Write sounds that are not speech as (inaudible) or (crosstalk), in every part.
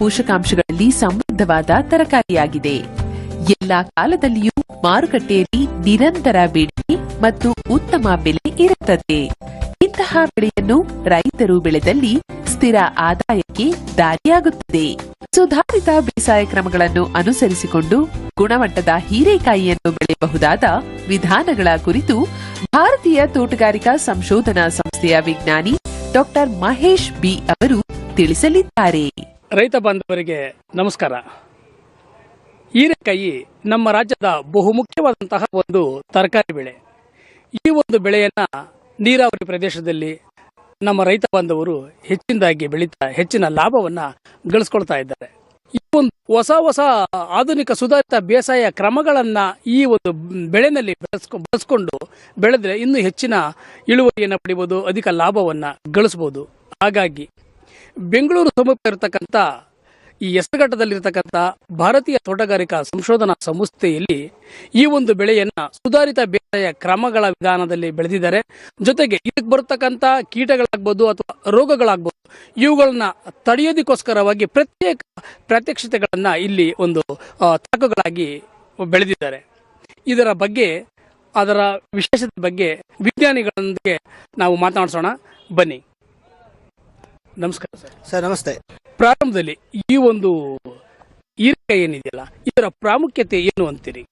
ಪೋಷಕಾಂಶಗಳಲ್ಲಿ ಸಮೃದ್ಧವಾದ ತರಕಾರಿಯಾಗಿದೆ. ಎಲ್ಲಾ ಕಾಲದಲ್ಲಿಯೂ ಮಾರುಕಟ್ಟೆಯಲ್ಲಿ ನಿರಂತರ ಬೇಡಿಕೆ ಮತ್ತು ಉತ್ತಮ ಬೆಲೆ ಇರುತ್ತದೆ. ಇಂತಹ ಬೆಳೆಯನ್ನು ರೈತರು ಬೆಳೆದಲ್ಲಿ ಸ್ಥಿರ ಆದಾಯಕ್ಕೆ ದಾರಿಯಾಗುತ್ತದೆ. ಸುಧಾರಿತ ಬೇಸಾಯ ಕ್ರಮಗಳನ್ನು ಅನುಸರಿಸಿಕೊಂಡು ಗುಣಮಟ್ಟದ ಹೀರೆಕಾಯಿಯನ್ನು ಬೆಳೆಯಬಹುದಾದ ವಿಧಾನಗಳ ಕುರಿತು ಭಾರತೀಯ ತೋಟಗಾರಿಕಾ ಸಂಶೋಧನಾ ಸಂಸ್ಥೆಯ ವಿಜ್ಞಾನಿ ಡಾಕ್ಟರ್ ಮಹೇಶ್ ಬಿ ಅವರು ತಿಳಿಸಲಿದ್ದಾರೆ. ರೈತ ಬಾಂಧವರಿಗೆ ನಮಸ್ಕಾರ. ಹೀರೆಕಾಯಿ ನಮ್ಮ ರಾಜ್ಯದ ಬಹುಮುಖ್ಯವಾದಂತಹ ಒಂದು ತರಕಾರಿ ಬೆಳೆ. ಈ ಒಂದು ಬೆಳೆಯನ್ನ ನೀರಾವರಿ ಪ್ರದೇಶದಲ್ಲಿ ನಮ್ಮ ರೈತ ಬಾಂಧವರು ಹೆಚ್ಚಿನದಾಗಿ ಬೆಳೀತಾ, ಹೆಚ್ಚಿನ ಲಾಭವನ್ನ ಗಳಿಸ್ಕೊಳ್ತಾ ಇದ್ದಾರೆ. ಈ ಒಂದು ಹೊಸ ಹೊಸ ಆಧುನಿಕ ಸುಧಾರಿತ ಬೇಸಾಯ ಕ್ರಮಗಳನ್ನ ಈ ಒಂದು ಬೆಳೆನಲ್ಲಿ ಬೆಳೆಸ್ಕೊ, ಬಳಸ್ಕೊಂಡು ಬೆಳೆದ್ರೆ ಇನ್ನೂ ಹೆಚ್ಚಿನ ಇಳುವರಿಯನ್ನು ಪಡಿಬೋದು, ಅಧಿಕ ಲಾಭವನ್ನ ಗಳಿಸ್ಬೋದು. ಹಾಗಾಗಿ ಬೆಂಗಳೂರು ಸಮೀಪ ಇರತಕ್ಕಂಥ ಈ ಹೆಸರುಘಟ್ಟದಲ್ಲಿರ್ತಕ್ಕಂಥ ಭಾರತೀಯ ತೋಟಗಾರಿಕಾ ಸಂಶೋಧನಾ ಸಂಸ್ಥೆಯಲ್ಲಿ ಈ ಒಂದು ಬೆಳೆಯನ್ನ ಸುಧಾರಿತ ಬೇಸಾಯ ಕ್ರಮಗಳ ವಿಧಾನದಲ್ಲಿ ಬೆಳೆದಿದ್ದಾರೆ. ಜೊತೆಗೆ ಇದಕ್ಕೆ ಬರತಕ್ಕಂಥ ಕೀಟಗಳಾಗ್ಬೋದು ಅಥವಾ ರೋಗಗಳಾಗ್ಬೋದು, ಇವುಗಳನ್ನ ತಡೆಯೋದಕ್ಕೋಸ್ಕರವಾಗಿ ಪ್ರತ್ಯೇಕ ಪ್ರಾತ್ಯಕ್ಷಿತೆಗಳನ್ನ ಇಲ್ಲಿ ಒಂದು ತಾಕುಗಳಾಗಿ ಬೆಳೆದಿದ್ದಾರೆ. ಇದರ ಬಗ್ಗೆ, ಅದರ ವಿಶೇಷತೆ ಬಗ್ಗೆ ವಿಜ್ಞಾನಿಗಳೊಂದಿಗೆ ನಾವು ಮಾತನಾಡಿಸೋಣ. ಬನ್ನಿ. ನಮಸ್ಕಾರ ಸರ್. ಸರ್ ನಮಸ್ತೆ. ಪ್ರಾರಂಭದಲ್ಲಿ ಈ ಒಂದು ಹೀರೆಕಾಯಿ ಏನಿದೆಯಲ್ಲ ಇದರ ಪ್ರಾಮುಖ್ಯತೆ ಏನು ಅಂತೀರಿ?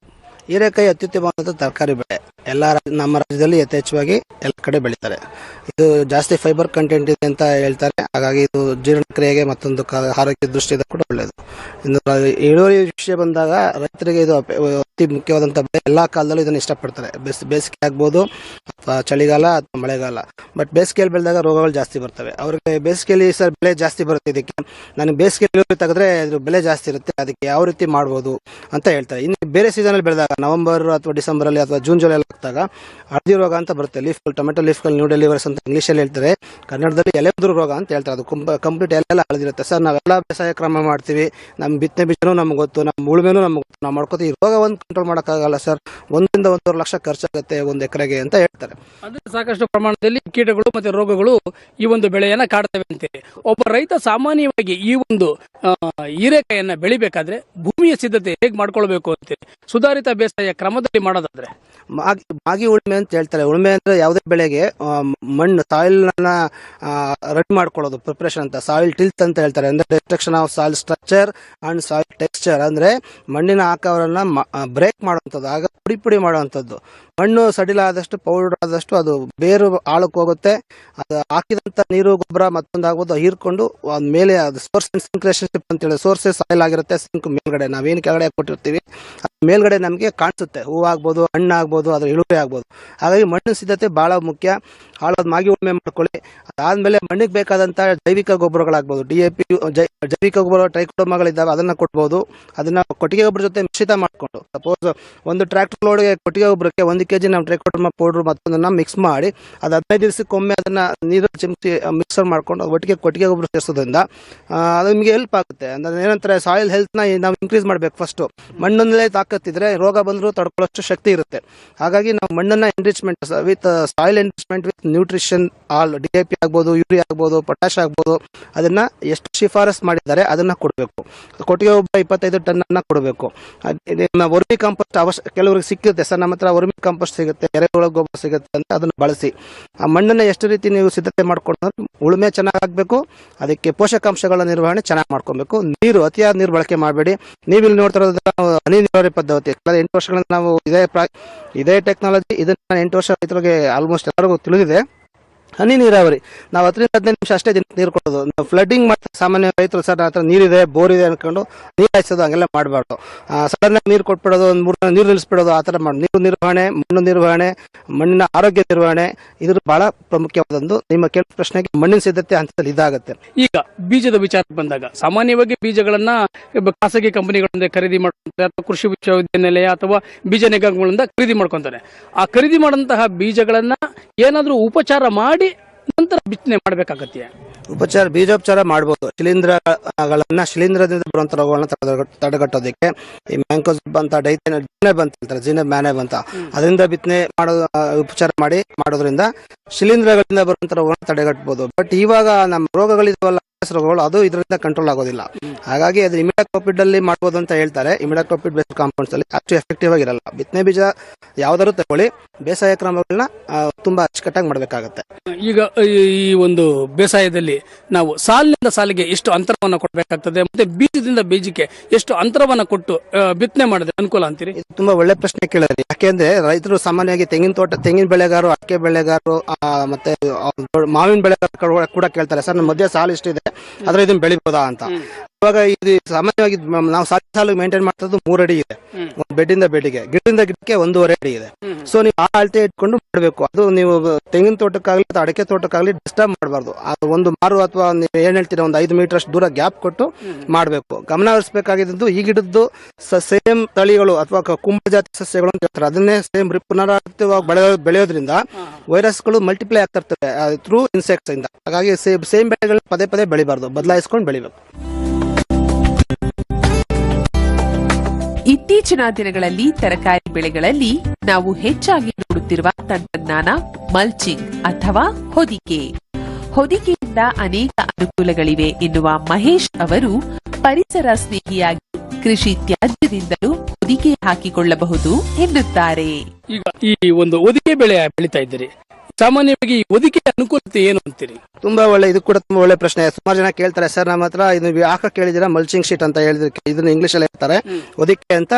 ಹೀರೆಕಾಯಿ ಅತ್ಯುತ್ತಮವಾದ ತರಕಾರಿ ಬೆಳೆ. ಎಲ್ಲ ನಮ್ಮ ರಾಜ್ಯದಲ್ಲಿ ಯಥೇಚ್ಛವಾಗಿ ಎಲ್ಲ ಕಡೆ ಬೆಳೀತಾರೆ. ಇದು ಜಾಸ್ತಿ ಫೈಬರ್ ಕಂಟೆಂಟ್ ಇದೆ ಅಂತ ಹೇಳ್ತಾರೆ. ಹಾಗಾಗಿ ಇದು ಜೀರ್ಣಕ್ರಿಯೆಗೆ ಮತ್ತೊಂದು ಆರೋಗ್ಯ ದೃಷ್ಟಿಯಿಂದ ಕೂಡ ಒಳ್ಳೆಯದು ಇನ್ನು ಇಳುವರಿ ವಿಷಯ ಬಂದಾಗ ರೈತರಿಗೆ ಇದು ಅತಿ ಮುಖ್ಯವಾದಂಥ ಬೆಳೆ ಎಲ್ಲ ಕಾಲದಲ್ಲೂ ಇದನ್ನು ಇಷ್ಟಪಡ್ತಾರೆ. ಬೇಸ್, ಬೇಸಿಗೆ ಆಗ್ಬೋದು ಅಥವಾ ಚಳಿಗಾಲ ಅಥವಾ ಮಳೆಗಾಲ. ಬಟ್ ಬೇಸಿಗೆಯಲ್ಲಿ ಬೆಳೆದಾಗ ರೋಗಗಳು ಜಾಸ್ತಿ ಬರ್ತವೆ. ಅವ್ರಿಗೆ ಬೇಸಿಗೆಯಲ್ಲಿ ಸರ್ ಬೆಳೆ ಜಾಸ್ತಿ ಬರುತ್ತೆ ಇದಕ್ಕೆ. ನನಗೆ ಬೇಸಿಗೆ ಇಳುವರಿ ತೆಗೆದ್ರೆ ಇದ್ರ ಬೆಲೆ ಜಾಸ್ತಿ ಇರುತ್ತೆ. ಅದಕ್ಕೆ ಯಾವ ರೀತಿ ಮಾಡ್ಬೋದು ಅಂತ ಹೇಳ್ತಾರೆ. ಇನ್ನು ಬೇರೆ ಸೀಸನಲ್ಲಿ ಬೆಳೆದಾಗ ನವೆಂಬರ್ ಅಥವಾ ಡಿಸೆಂಬರಲ್ಲಿ ಅಥವಾ ಜೂನ್ ಜುಲೈ ಹಾಕಿದಾಗ ಹಳದಿ ರೋಗ ಅಂತ ಬರುತ್ತೆ leaf tomato leaf new delivers ಅಂತ ಇಂಗ್ಲೀಷಲ್ಲಿ ಹೇಳ್ತಾರೆ. ಕನ್ನಡದಲ್ಲಿ ಎಲೆ ಉದುರು ರೋಗ ಅಂತ ಹೇಳ್ತಾರೆ ಅದು ಕಂಪ್ಲೀಟ್ ಎಲ್ಲ ಹಳದಿರುತ್ತೆ. ಸರ್ ನಾವೆಲ್ಲ ಬೇಸಾಯ ಕ್ರಮ ಮಾಡ್ತೀವಿ. ನಮ್ಮ ಬಿತ್ತನೆ ಬೀಜನೂ ನಮ್ಗೆ ಗೊತ್ತು ನಮ್ಮ ಉಳುಮೆನೂ ನಮ್ಗೆ ಗೊತ್ತು. ನಾವು ಮಾಡ್ಕೋತೀವಿ. ಈ ರೋಗ ಒಂದು ಕಂಟ್ರೋಲ್ ಮಾಡೋಕ್ಕಾಗಲ್ಲ ಸರ್. ಒಂದರಿಂದ ಒಂದೂವರೆ ಲಕ್ಷ ಖರ್ಚಾಗುತ್ತೆ ಒಂದು ಎಕರೆಗೆ ಅಂತ ಹೇಳ್ತಾರೆ. ಅಂದ್ರೆ ಸಾಕಷ್ಟು ಪ್ರಮಾಣದಲ್ಲಿ ಕೀಟಗಳು ಮತ್ತೆ ರೋಗಗಳು ಈ ಒಂದು ಬೆಳೆಯನ್ನ ಕಾಡ್ತವೆ ಅಂತೇಳಿ ಒಬ್ಬ ರೈತ ಸಾಮಾನ್ಯವಾಗಿ ಈ ಒಂದು ಆ, ಹೀರೆಕಾಯಿಯನ್ನ ಬೆಳಿಬೇಕಾದ್ರೆ ಭೂಮಿಯ ಸಿದ್ಧತೆ ಹೇಗೆ ಮಾಡ್ಕೊಳ್ಬೇಕು ಅಂತೇಳಿ ಸುಧಾರಿತ ಬೇಸಾಯ ಕ್ರಮದಲ್ಲಿ ಮಾಡೋದಾದ್ರೆ? ಮಾಗಿ ಉಳುಮೆ ಅಂತ ಹೇಳ್ತಾರೆ. ಉಳುಮೆ ಅಂದ್ರೆ ಯಾವುದೇ ಬೆಳೆಗೆ ಮಣ್ಣು ಸಾಯಿಲ್ ರೆಡಿ ಮಾಡ್ಕೊಳ್ಳೋದು ಪ್ರಿಪ್ರೇಷನ್ ಅಂತ ಸಾಯಿಲ್ ಟಿಲ್ತ್ ಅಂತ ಹೇಳ್ತಾರೆ. ಅಂದ್ರೆ destruction of soil structure and soil texture ಅಂದ್ರೆ ಮಣ್ಣಿನ ಆಕಾರವನ್ನ ಬ್ರೇಕ್ ಮಾಡುವಂಥದ್ದು, ಆಗ ಪುಡಿ ಪುಡಿ ಮಾಡುವಂಥದ್ದು. ಮಣ್ಣು ಸಡಿಲ ಆದಷ್ಟು ಪೌಡರ್ ಆದಷ್ಟು ಅದು ಬೇರು ಆಳಕ್ಕೆ ಹೋಗುತ್ತೆ. ಅದು ಹಾಕಿದಂತ ನೀರು, ಗೊಬ್ಬರ ಮತ್ತೊಂದು ಆಗ್ಬೋದು, ಹೀರ್ಕೊಂಡು ಮೇಲೆ ಅದು ಸೋರ್ಸ್ ಸಿಂಕ್ರೇಷನ್ಶಿಪ್ ಅಂತ ಹೇಳಿ ಸೋರ್ಸಸ್ ಸಾಯಿಲ್ ಆಗಿರುತ್ತೆ ಸಿಂಕ್ ಮೇಲ್ಗಡೆ. ನಾವೇನು ಕೆಳಗಡೆ ಕೊಟ್ಟಿರ್ತೀವಿ ಮೇಲ್ಗಡೆ ನಮಗೆ ಕಾಣಿಸುತ್ತೆ. ಹೂ ಆಗ್ಬೋದು ಹಣ್ಣು ಆಗ್ಬೋದು ಇಳುವರಿ ಆಗ್ಬೋದು. ಹಾಗಾಗಿ ಮಣ್ಣಿನ ಸಿದ್ಧತೆ ಭಾಳ ಮುಖ್ಯ. ಹಾಳಾದ ಮಾಗಿ ಉಳುಮೆ ಮಾಡ್ಕೊಳ್ಳಿ. ಅದಾದಮೇಲೆ ಮಣ್ಣಿಗೆ ಬೇಕಾದಂಥ ಜೈವಿಕ ಗೊಬ್ಬರಗಳಾಗ್ಬೋದು. ಡಿ ಎ ಪಿ ಜೈವಿಕ ಗೊಬ್ಬರ ಟ್ರೈಕೋಡರ್ಮಗಳಿದ್ದಾವೆ ಅದನ್ನು ಕೊಡ್ಬೋದು. ಅದನ್ನು ಕೊಟ್ಟಿಗೆ ಗೊಬ್ಬರ ಜೊತೆ ಮಿಶ್ರಿತ ಮಾಡಿಕೊಂಡು. ಸಪೋಸ್ ಒಂದು ಟ್ರ್ಯಾಕ್ಟರ್ ಲೋಡ್ಗೆ ಕೊಟ್ಟಿಗೆ ಗೊಬ್ಬರಕ್ಕೆ ಒಂದು ಕೆ ಜಿ ನಾವು ಟ್ರೈಕೋಡಮ ಪೌಡ್ರ್ ಮತ್ತೊಂದನ್ನು ಮಿಕ್ಸ್ ಮಾಡಿ, ಅದು ಹದಿನೈದು ದಿವಸಕ್ಕೊಮ್ಮೆ ಅದನ್ನು ನೀರು ಚಿಮ್ಸಿ ಮಿಕ್ಸರ್ ಮಾಡ್ಕೊಂಡು ಒಟ್ಟಿಗೆ ಕೊಟ್ಟಿಗೆ ಗೊಬ್ಬರ ಸೇರಿಸೋದ್ರಿಂದ ಅದು ನಿಮಗೆ ಹೆಲ್ಪ್ ಆಗುತ್ತೆ. ಅಂದ್ರೆ ಏನಂತಾರೆ ಸಾಯಿಲ್ ಹೆಲ್ತ್ನ ನಾವು ಇನ್ಕ್ರೀಸ್ ಮಾಡಬೇಕು ಫಸ್ಟು ಮಣ್ಣಲ್ಲೇ ತಾಕತ್ತಿದ್ರೆ ರೋಗ ಬಂದರೂ ತಡ್ಕೊಳ್ಳೋಷ್ಟು ಶಕ್ತಿ ಇರುತ್ತೆ. ಹಾಗಾಗಿ ನಾವು ಮಣ್ಣನ್ನ enrichment with soil enrichment with nutrition all D A P ಆಗ್ಬೋದು, ಯೂರಿಯಾ ಆಗ್ಬೋದು ಪೊಟ್ಯಾಶ್ ಆಗ್ಬೋದು, ಅದನ್ನ ಎಷ್ಟು ಶಿಫಾರಸ್ ಮಾಡಿದ್ದಾರೆ ಅದನ್ನ ಕೊಡಬೇಕು. ಕೊಟ್ಟಿಗೆ ಒಬ್ಬ ಇಪ್ಪತ್ತೈದು ಟನ್ ಅನ್ನ ಕೊಡಬೇಕು ವರ್ಮಿ ಕಾಂಪೋಸ್ಟ್ ಅವಶ್ಯ, ಕೆಲವರಿಗೆ ಸಿಕ್ಕಿರುತ್ತೆ. ಸರ್, ನಮ್ಮ ಹತ್ರ ವರ್ಮಿ ಕಾಂಪೋಸ್ಟ್ ಸಿಗುತ್ತೆ ಎರೆಹುಳ ಗೊಬ್ಬರ ಸಿಗುತ್ತೆ ಅಂತ ಅದನ್ನ ಬಳಸಿ. ಆ ಮಣ್ಣನ್ನ ಎಷ್ಟು ರೀತಿ ನೀವು ಸಿದ್ಧತೆ ಮಾಡ್ಕೊಂಡು ಉಳುಮೆ ಚೆನ್ನಾಗಿ ಆಗ್ಬೇಕು, ಅದಕ್ಕೆ ಪೋಷಕಾಂಶಗಳ ನಿರ್ವಹಣೆ ಚೆನ್ನಾಗಿ ಮಾಡ್ಕೊಬೇಕು. ನೀರು ಅತಿಯಾದ ನೀರು ಬಳಕೆ ಮಾಡಬೇಡಿ. ನೀವು ಇಲ್ಲಿ ನೋಡ್ತಾ ಇರೋದು ಹನಿ ನೀರಾವರಿ ಪದ್ಧತಿ. ಎಂಟು ವರ್ಷಗಳಿಂದ ನಾವು ಇದೇ ಪ್ರಾ- ಇದೇ ಟೆಕ್ನಾಲಜಿ ಇದನ್ನ ಎಂಟು ವರ್ಷ ರೈತರಿಗೆ ಆಲ್ಮೋಸ್ಟ್ ಎಲ್ಲರಿಗೂ ತಿಳಿದಿದೆ. ಹನಿ ನೀರಾವರಿ. ನಾವು ಹತ್ತರಿಂದ ಹದಿನೈದು ನಿಮಿಷ ಅಷ್ಟೇ ದಿನ ನೀರು ಕೊಡೋದು. ನಾವು ಫ್ಲಡ್ಡಿಂಗ್ ಮಾಡ್ತಾರೆ ಸಾಮಾನ್ಯ ರೈತರು ಸರ್ ಹತ್ರ ನೀರಿದೆ, ಬೋರ್ ಇದೆ ಅನ್ಕೊಂಡು ನೀರು ಹಾಯಿಸೋದು ಹಂಗೆಲ್ಲ ಮಾಡಬಾರ್ದು. ಸಡನ್ ನೀರು ಕೊಟ್ಬಿಡೋದು, ಒಂದು ಮೂರು ನೀರು ನಿಲ್ಲಿಸ್ಬಿಡೋದು ಆ ಥರ ಮಾಡಿ, ನೀರು ನಿರ್ವಹಣೆ, ಮಣ್ಣು ನಿರ್ವಹಣೆ, ಮಣ್ಣಿನ ಆರೋಗ್ಯ ನಿರ್ವಹಣೆ ಇದ್ರ ಬಹಳ ಪ್ರಮುಖವಾದೊಂದು ನಿಮ್ಮ ಕೇಳ ಪ್ರಶ್ನೆಗೆ ಮಣ್ಣಿನ ಸಿದ್ಧತೆ ಹಂತದಲ್ಲಿ ಇದಾಗುತ್ತೆ. ಈಗ ಬೀಜದ ವಿಚಾರಕ್ಕೆ ಬಂದಾಗ, ಸಾಮಾನ್ಯವಾಗಿ ಬೀಜಗಳನ್ನ ಖಾಸಗಿ ಕಂಪನಿಗಳಿಂದ ಖರೀದಿ ಮಾಡ್ಕೊಂತಾರೆ, ಅಥವಾ ಕೃಷಿ ವಿಶ್ವವಿದ್ಯಾನಿಲಯ ಅಥವಾ ಬೀಜ ನಿಗಮಗಳಿಂದ ಖರೀದಿ ಮಾಡ್ಕೊಂತಾರೆ. ಆ ಖರೀದಿ ಮಾಡಂತಹ ಬೀಜಗಳನ್ನ ಏನಾದರೂ ಉಪಚಾರ ಮಾಡಿ ನಂತರ ಬಿತ್ತನೆ ಮಾಡ್ಬೇಕಾಗತ್ತೆ. ಉಪಚಾರ ಬೀಜೋಪಚಾರ ಮಾಡಬಹುದು ಶಿಲೀಂಧ್ರಗಳನ್ನ ಶಿಲೀಂಧ್ರದಿಂದ ಬರುವಂತ ರೋಗಗಳನ್ನ ತಡೆಗಟ್- ತಡೆಗಟ್ಟೋದಕ್ಕೆ ಈ ಮ್ಯಾಂಕೋಸ್ ಬಂತ ಡೈತೇನ ಜೀನೆ ಬಂತ ಹೇಳ್ತಾರೆ ಜೀನೆ ಮ್ಯಾನೆ ಬಂತ. ಅದರಿಂದ ಬಿತ್ತನೆ ಮಾಡೋ ಉಪಚಾರ ಮಾಡಿ ಮಾಡೋದ್ರಿಂದ ಶಿಲೀಂಧ್ರಗಳಿಂದ ಬರುವಂತ ರೋಗಗಳನ್ನ ತಡೆಗಟ್ಟಬಹುದು ಬಟ್ ಇವಾಗ ನಮ್ಮ ರೋಗಗಳಿದಾವಲ್ಲ ರೋಗಗಳು ಅದು ಇದರಿಂದ ಕಂಟ್ರೋಲ್ ಆಗೋದಿಲ್ಲ. ಹಾಗಾಗಿ ಅದು ಇಮಿಡಾಕ್ಲೋಪಿಡ್ ಅಲ್ಲಿ ಮಾಡ್ಬೋದು ಅಂತ ಹೇಳ್ತಾರೆ. ಇಮಿಡಾಕ್ಲೋಪಿಡ್ ಬೇಸ್ ಕಾಂಪೌಂಡ್ಸ್ ಅಲ್ಲಿ ಅಷ್ಟು ಎಫೆಕ್ಟಿವ್ ಆಗಿರಲ್ಲ. ಬಿತ್ತನೆ ಬೀಜ ಯಾವ್ದಾದ್ರು ತಗೊಳ್ಳಿ. ಬೇಸಾಯ ಕ್ರಮಗಳನ್ನ ತುಂಬಾ ಅಚ್ಚುಕಟ್ಟಾಗಿ ಮಾಡಬೇಕಾಗತ್ತೆ. ಈಗ ಈ ಒಂದು ಬೇಸಾಯದಲ್ಲಿ ನಾವು ಸಾಲಿನಿಂದ ಸಾಲಿಗೆ ಎಷ್ಟು ಅಂತರವನ್ನು ಕೊಡಬೇಕಾಗ್ತದೆ ಮತ್ತೆ ಬೀಜದಿಂದ ಬೀಜಕ್ಕೆ ಎಷ್ಟು ಅಂತರವನ್ನು ಕೊಟ್ಟು ಬಿತ್ತನೆ ಮಾಡಿದ್ರೆ ಅನುಕೂಲ ಅಂತೀರಿ? ಇದು ತುಂಬಾ ಒಳ್ಳೆ ಪ್ರಶ್ನೆ ಕೇಳಿದ್ರಿ. ಯಾಕೆಂದ್ರೆ ರೈತರು ಸಾಮಾನ್ಯವಾಗಿ ತೆಂಗಿನ ತೋಟ ತೆಂಗಿನ ಬೆಳೆಗಾರರು ಅಕ್ಕಿ ಬೆಳೆಗಾರರು ಮತ್ತೆ ಮಾವಿನ ಬೆಳೆಗಾರರು ಕೂಡ ಕೇಳ್ತಾರೆ. ಸರ್ ನಮ್ಮ ಮಧ್ಯೆ ಸಾಲು ಇಷ್ಟಿದೆ. ಆದ್ರೆ ಇದನ್ನ ಬೆಳಿಬೋದಾ ಅಂತ. ಇವಾಗ ಇದು ಸಾಮಾನ್ಯವಾಗಿ ನಾವು ಸಾಲು ಸಾಲು ಮೇಂಟೈನ್ ಮಾಡ್ತದ್ದು ಮೂರ್ ಅಡಿ ಇದೆ. ಒಂದು ಇಂದ ಬೆಡ್ಗೆ ಗಿಡದಿಂದ ಗಿಡಕ್ಕೆ ಒಂದೂವರೆ ಅಡಿ ಇದೆ. ಸೊ ನೀವು ಆ ಅಳತೆ ಇಟ್ಕೊಂಡು ಮಾಡಬೇಕು. ಅದು ನೀವು ತೆಂಗಿನ ತೋಟಕ್ಕಾಗ್ಲಿ ಅಥವಾ ಅಡಕೆ ತೋಟಕ್ಕಾಗ್ಲಿ ಡಿಸ್ಟರ್ಬ್ ಮಾಡಬಾರ್ದು. ಅದು ಒಂದು ಮಾರು ಅಥವಾ ನೀವು ಏನ್ ಹೇಳ್ತೀರಾ ಒಂದು ಐದು ಮೀಟರ್ ಅಷ್ಟು ದೂರ ಗ್ಯಾಪ್ ಕೊಟ್ಟು ಮಾಡಬೇಕು. ಗಮನ ಹರಿಸಬೇಕಾಗಿದ್ದು ಈ ಗಿಡದ್ದು ಸೇಮ್ ತಳಿಗಳು ಅಥವಾ ಕುಂಭ ಕುಂಬ ಜಾತಿ ಸಸ್ಯಗಳು ಅಂತ ಹೇಳ್ತಾರೆ. ಅದನ್ನೇ ಸೇಮ್ ಪುನರಾವರ್ತಿತವಾಗಿ ಬೆಳೆ ಬೆಳೆಯೋದ್ರಿಂದ ವೈರಸ್ಗಳು ಮಲ್ಟಿಪ್ಲೈ ಆಗ್ತಾ ಇರ್ತವೆ ಥ್ರೂ ಇನ್ಸೆಕ್ಟ್ಸ್ ಇಂದ. ಹಾಗಾಗಿ ಸೇಮ್ ಬೆಳೆಗಳು ಪದೇ ಪದೇ ಬೆಳಿಬಾರ್ದು. ಬದಲಾಯಿಸ್ಕೊಂಡು ಬೆಳಿಬೇಕು. ಇತ್ತೀಚಿನ ದಿನಗಳಲ್ಲಿ ತರಕಾರಿ ಬೆಳೆಗಳಲ್ಲಿ ನಾವು ಹೆಚ್ಚಾಗಿ ನೋಡುತ್ತಿರುವ ತಂತ್ರಜ್ಞಾನ ಮಲ್ಚಿಂಗ್ ಅಥವಾ ಹೊದಿಕೆ. ಹೊದಿಕೆಯಿಂದ ಅನೇಕ ಅನುಕೂಲಗಳಿವೆ ಎನ್ನುವ ಮಹೇಶ್ ಅವರು ಪರಿಸರ ಸ್ನೇಹಿಯಾಗಿ ಕೃಷಿ ತ್ಯಾಜ್ಯದಿಂದಲೂ ಹೊದಿಕೆ ಹಾಕಿಕೊಳ್ಳಬಹುದು ಎನ್ನುತ್ತಾರೆ. ಈಗ ಈ ಒಂದು ಹೊದಿಕೆ ಬೆಳೆ ಬೆಳೀತಾ ಇದ್ದೀರಿ. ಸಾಮಾನ್ಯವಾಗಿ ಒದಿಕೆ ಅನುಕೂಲತೆ ಏನು ಅಂತೀರಿ? ತುಂಬಾ ಒಳ್ಳೆ ಇದು ಕೂಡ ತುಂಬಾ ಒಳ್ಳೆ ಪ್ರಶ್ನೆ. ಸುಮಾರು ಜನ ಕೇಳ್ತಾರೆ ಸರ್ ನಮ್ಮ ಹತ್ರ ಇದು ಯಾಕೆ ಕೇಳಿದಿರ ಮಲ್ಚಿಂಗ್ ಶೀಟ್ ಅಂತ ಹೇಳಿದ್ರೆ. ಇದನ್ನ ಇಂಗ್ಲಿಷ್ ಅಲ್ಲಿ ಹೇಳ್ತಾರೆ. ಒದಿಕೆ ಅಂತ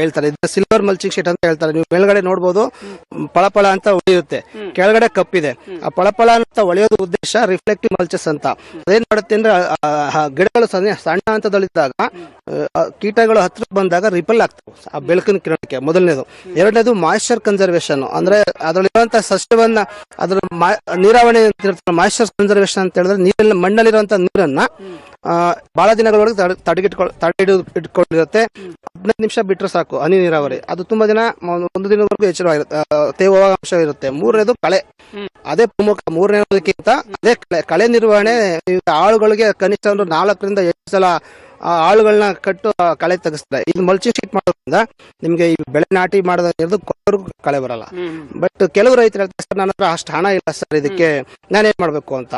ಹೇಳ್ತಾರೆ. ಇದನ್ನ ಸಿಲ್ವರ್ ಮಲ್ಚಿಂಗ್ ಶೀಟ್ ಅಂತ ಹೇಳ್ತಾರೆ. ನೀವು ಮೇಲ್ಗಡೆ ನೋಡಬಹುದು ಪಳಪಳ ಅಂತ ಹೊಳೆಯುತ್ತೆ ಕೆಳಗಡೆ ಕಪ್ಪಿದೆ. ಆ ಪಳಪಳ ಅಂತ ಹೊಳೆಯೋದು ಉದ್ದೇಶ ರಿಫ್ಲೆಕ್ಟಿವ್ ಮಲ್ಚಸ್ ಅಂತ. ಅದೇನ್ ಮಾಡುತ್ತೆ ಅಂದ್ರೆ ಗಿಡಗಳು ಸಣ್ಣ ಸಣ್ಣ ಹಂತದಲ್ಲಿದ್ದಾಗ ಕೀಟಗಳು ಹತ್ರ ಬಂದಾಗ ರಿಪಲ್ ಆಗ್ತವೆ. ಆ ಬೆಳಕಿನ ಕಿರಣಕ್ಕೆ ಮೊದಲನೇದು. ಎರಡನೇದು ಮಾಯಿಶ್ಚರ್ ಕನ್ಸರ್ವೇಶನ್ ಅಂದ್ರೆ ಅದರಲ್ಲಿರುವಂತಹ ಸಸ್ಯವನ್ನ ಅದ್ರ ನೀರಾವರಿ ಅಂತ ಮಾಯಿಶ್ಚರ್ ಕನ್ಸರ್ವೇಶನ್ ಅಂತ ಹೇಳಿದ್ರೆ ನೀರಲ್ಲಿ ಮಣ್ಣಲ್ಲಿರುವಂತ ನೀರನ್ನ ಬಹಳ ದಿನಗಳವರೆಗೆ ತಡೆ- ತಡೆಗಿಟ್ಕೊಳ್ ತಡೆಹಿಡಿದು ಇಟ್ಕೊಂಡಿರುತ್ತೆ. ಹದಿನೈದು ನಿಮಿಷ ಬಿಟ್ಟರೆ ಸಾಕು ಹನಿ ನೀರಾವರಿ. ಅದು ತುಂಬಾ ದಿನ ಒಂದು ದಿನದವರೆಗೂ ಎಚ್ಚರವಾಗಿರುತ್ತೆ ತೇವ ತೇವಾಂಶ ಇರುತ್ತೆ. ಮೂರನೇದು ಕಳೆ. ಅದೇ ಪ್ರಮುಖ, ಮೂರನೇದಕ್ಕಿಂತ ಅದೇ ಕಳೆ. ಕಳೆ ನಿರ್ವಹಣೆ ಆಳುಗಳಿಗೆ ಕನಿಷ್ಠ ಒಂದು ನಾಲ್ಕರಿಂದ ಎಷ್ಟು ಸಲ ಆಳುಗಳನ್ನ ಕಟ್ಟು ಆ ಕಳೆ ತೆಗಿಸ್ತಾರೆ. ಇದು ಮಲ್ಚಿ ಶೀಟ್ ಮಾಡೋದ್ರಿಂದ ನಿಮ್ಗೆ ಈ ಬೆಳೆ ನಾಟಿ ಮಾಡೋದ್ರಿಂದ ಕೊಟ್ಟವ್ರಿಗೂ ಕಳೆ ಬರಲ್ಲ. ಬಟ್ ಕೆಲವು ರೈತರು ಹೇಳ್ತಾರೆ ಸರ್ ನನ್ನ ಹತ್ರ ಅಷ್ಟು ಹಣ ಇಲ್ಲ ಸರ್ ಇದಕ್ಕೆ ನಾನೇನ್ ಮಾಡ್ಬೇಕು ಅಂತ.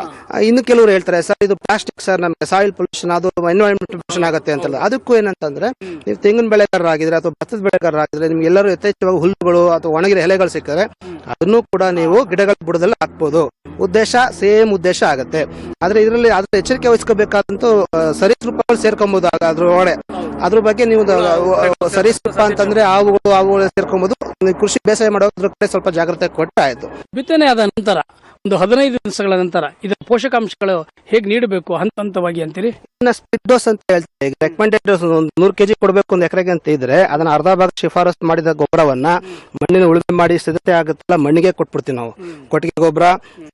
ಇನ್ನು ಕೆಲವರು ಹೇಳ್ತಾರೆ ಸರ್ ಇದು ಪ್ಲಾಸ್ಟಿಕ್ ಸರ್ ನಮಗೆ ಸಾಯಿಲ್ ಪೊಲ್ಯೂಷನ್ ಅದು ಎನ್ವೈರನ್ಮೆಂಟ್ ಪೊಲ್ಯೂಷನ್ ಆಗುತ್ತೆ ಅಂತ. ಅದಕ್ಕೂ ಏನಂತಂದ್ರೆ ನೀವು ತೆಂಗಿನ ಬೆಳೆಗಾರರ ಆಗಿದ್ರೆ ಅಥವಾ ಭತ್ತದ ಬೆಳೆಗಾರರ ಆಗಿದ್ರೆ ನಿಮ್ಗೆ ಎಲ್ಲರೂ ಯಥೇಚ್ಛವಾಗಿ ಹುಲ್ಲುಗಳು ಅಥವಾ ಒಣಗಿದ ಎಲೆಗಳು ಸಿಕ್ಕರೆ ಅದನ್ನು ಕೂಡ ನೀವು ಗಿಡಗಳ ಬುಡದಲ್ಲಿ ಹಾಕ್ಬೋದು. ಉದ್ದೇಶ, ಸೇಮ್ ಉದ್ದೇಶ ಆಗುತ್ತೆ. ಆದ್ರೆ ಇದರಲ್ಲಿ ಅದ್ರ ಎಚ್ಚರಿಕೆ ವಹಿಸ್ಕೋಬೇಕಾದಂತೂ ಸರೀಸೃಪಗಳು ಸೇರ್ಕೊಬಹುದು ಅದ್ರ ಅದ್ರ ಬಗ್ಗೆ ನೀವು ಸರೀಸೃಪ ಅಂತಂದ್ರೆ ಹಾವುಗಳು ಹಾವುಗಳು ಸೇರ್ಕೊಬಹುದು ಕೃಷಿ ಬೇಸಾಯ ಮಾಡೋದ್ರ ಕಡೆ ಸ್ವಲ್ಪ ಜಾಗ್ರತೆ ಕೊಟ್ಟಾಯ್ತು. ಬಿತ್ತನೆ ಆದ ನಂತರ ಒಂದು ಹದಿನೈದು ದಿವಸಗಳ ನಂತರ ಇದರ ಪೋಷಕಾಂಶಗಳು ಹೇಗೆ ನೀಡಬೇಕು ಹಂತ ಹಂತವಾಗಿ ಅಂತೀರಿ ಸ್ಪಿಡ್ ಡೋಸ್ ಅಂತ ಹೇಳ್ತೀವಿ. ರೆಕಮೆಂಡೆಡ್ ಡೋಸ್ ಒಂದು ನೂರು ಕೆಜಿ ಕೊಡಬೇಕು ಒಂದು ಎಕರೆಗೆ ಅಂತ ಇದ್ರೆ ಅದನ್ನ ಅರ್ಧ ಭಾಗ ಶಿಫಾರಸ್ ಮಾಡಿದ ಗೊಬ್ಬರವನ್ನ ಮಣ್ಣಿನ ಉಳುಮೆ ಮಾಡಿ ಸಿದ್ಧತೆ ಆಗುತ್ತಲ್ಲ ಮಣ್ಣಿಗೆ ಕೊಟ್ಬಿಡ್ತೀವಿ ನಾವು. ಕೊಟ್ಟಿಗೆ ಗೊಬ್ಬರ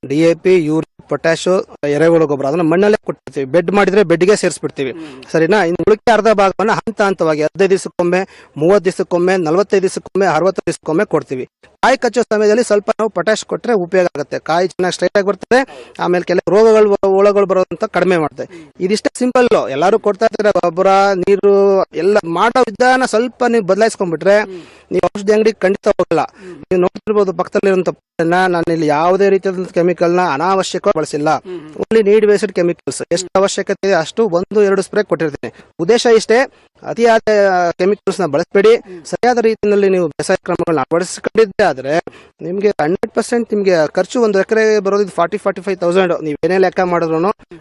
D A P urea potash ಎರೆಹುಳ ಗೊಬ್ಬರ, ಅದನ್ನ ಮಣ್ಣಲ್ಲೇ ಕೊಟ್ಟಿರ್ತೀವಿ. ಬೆಡ್ ಮಾಡಿದ್ರೆ ಬೆಡ್ಗೆ ಸೇರಿಸ್ಬಿಡ್ತೀವಿ. ಸರಿನಾ? ಇನ್ನು ಉಳಿಕೆ ಅರ್ಧ ಭಾಗವನ್ನ ಹಂತ ಹಂತವಾಗಿ ಹದಿನೈದು ದಿವಸಕ್ಕೊಮ್ಮೆ, ಮೂವತ್ತು ದಿವಸಕ್ಕೊಮ್ಮೆ, ನಲವತ್ತೈದು ದಿವಸಕ್ಕೊಮ್ಮೆ, ಅರವತ್ತು ದಿವಸಕ್ಕೊಮ್ಮೆ ಕೊಡ್ತೀವಿ. ಕಾಯಿ ಕಚ್ಚೋ ಸಮಯದಲ್ಲಿ ಸ್ವಲ್ಪ ನಾವು ಪೊಟ್ಯಾಶ್ ಕೊಟ್ಟರೆ ಉಪಯೋಗ ಆಗುತ್ತೆ. ಕಾಯಿ ಚೆನ್ನಾಗಿ ಸ್ಟ್ರೈಟ್ ಆಗಿ ಬರ್ತದೆ, ಆಮೇಲೆ ಕೆಲವು ರೋಗಗಳು ಹುಳಗಳು ಬರೋದಂತ ಕಡಿಮೆ ಮಾಡುತ್ತೆ ಇದಿಷ್ಟೇ ಸಿಂಪಲ್ ಎಲ್ಲರೂ ಕೊಡ್ತಾ ಇರ್ತಾರೆ, ಗೊಬ್ಬರ, ನೀರು, ಎಲ್ಲ ಮಾಡೋ ವಿಧಾನ ಸ್ವಲ್ಪ ನೀವು ಬದಲಾಯಿಸ್ಕೊಂಡ್ಬಿಟ್ರೆ ನೀವು ಔಷಧಿ ಅಂಗಡಿ ಖಂಡಿತ ಹೋಗಲ್ಲ. ನೀವು ನೋಡ್ತಿರ್ಬೋದು ಪಕ್ಕದಲ್ಲಿರುವಂತ ನಾನು ಇಲ್ಲಿ ಯಾವುದೇ ರೀತಿಯಾದಂಥ ಕೆಮಿಕಲ್ನ ಅನಾವಶ್ಯಕ ಬಳಸಿಲ್ಲ. ಓನ್ಲಿ ನೀಡ್ ಬೇಸ್ಡ್ ಕೆಮಿಕಲ್ಸ್ ಎಷ್ಟು ಅವಶ್ಯಕತೆ ಇದೆ ಅಷ್ಟು ಒಂದು, ಎರಡು ಸ್ಪ್ರೇ ಕೊಟ್ಟಿರ್ತೀನಿ. ಉದ್ದೇಶ ಇಷ್ಟೇ ಅತಿಯಾದ ಕೆಮಿಕಲ್ಸ್ನ ಬಳಸಬೇಡಿ. ಸರಿಯಾದ ರೀತಿಯಲ್ಲಿ ನೀವು ಬೇಸಾಯ ಕ್ರಮಗಳನ್ನ ಅಳವಡಿಸಿಕೊಂಡಿದ್ದೆ ಆದ್ರೆ, ನಿಮ್ಗೆ ಹಂಡ್ರೆಡ್ ಪರ್ಸೆಂಟ್ ನಿಮ್ಗೆ ಖರ್ಚು ಒಂದು ಎಕರೆ ಬರೋದು ಫಾರ್ಟಿ ಫಾರ್ಟಿ ಫೈವ್ ತೌಸಂಡ್ ನೀವು ಏನೇ ಲೆಕ್ಕ ಮಾಡಿದ್ರು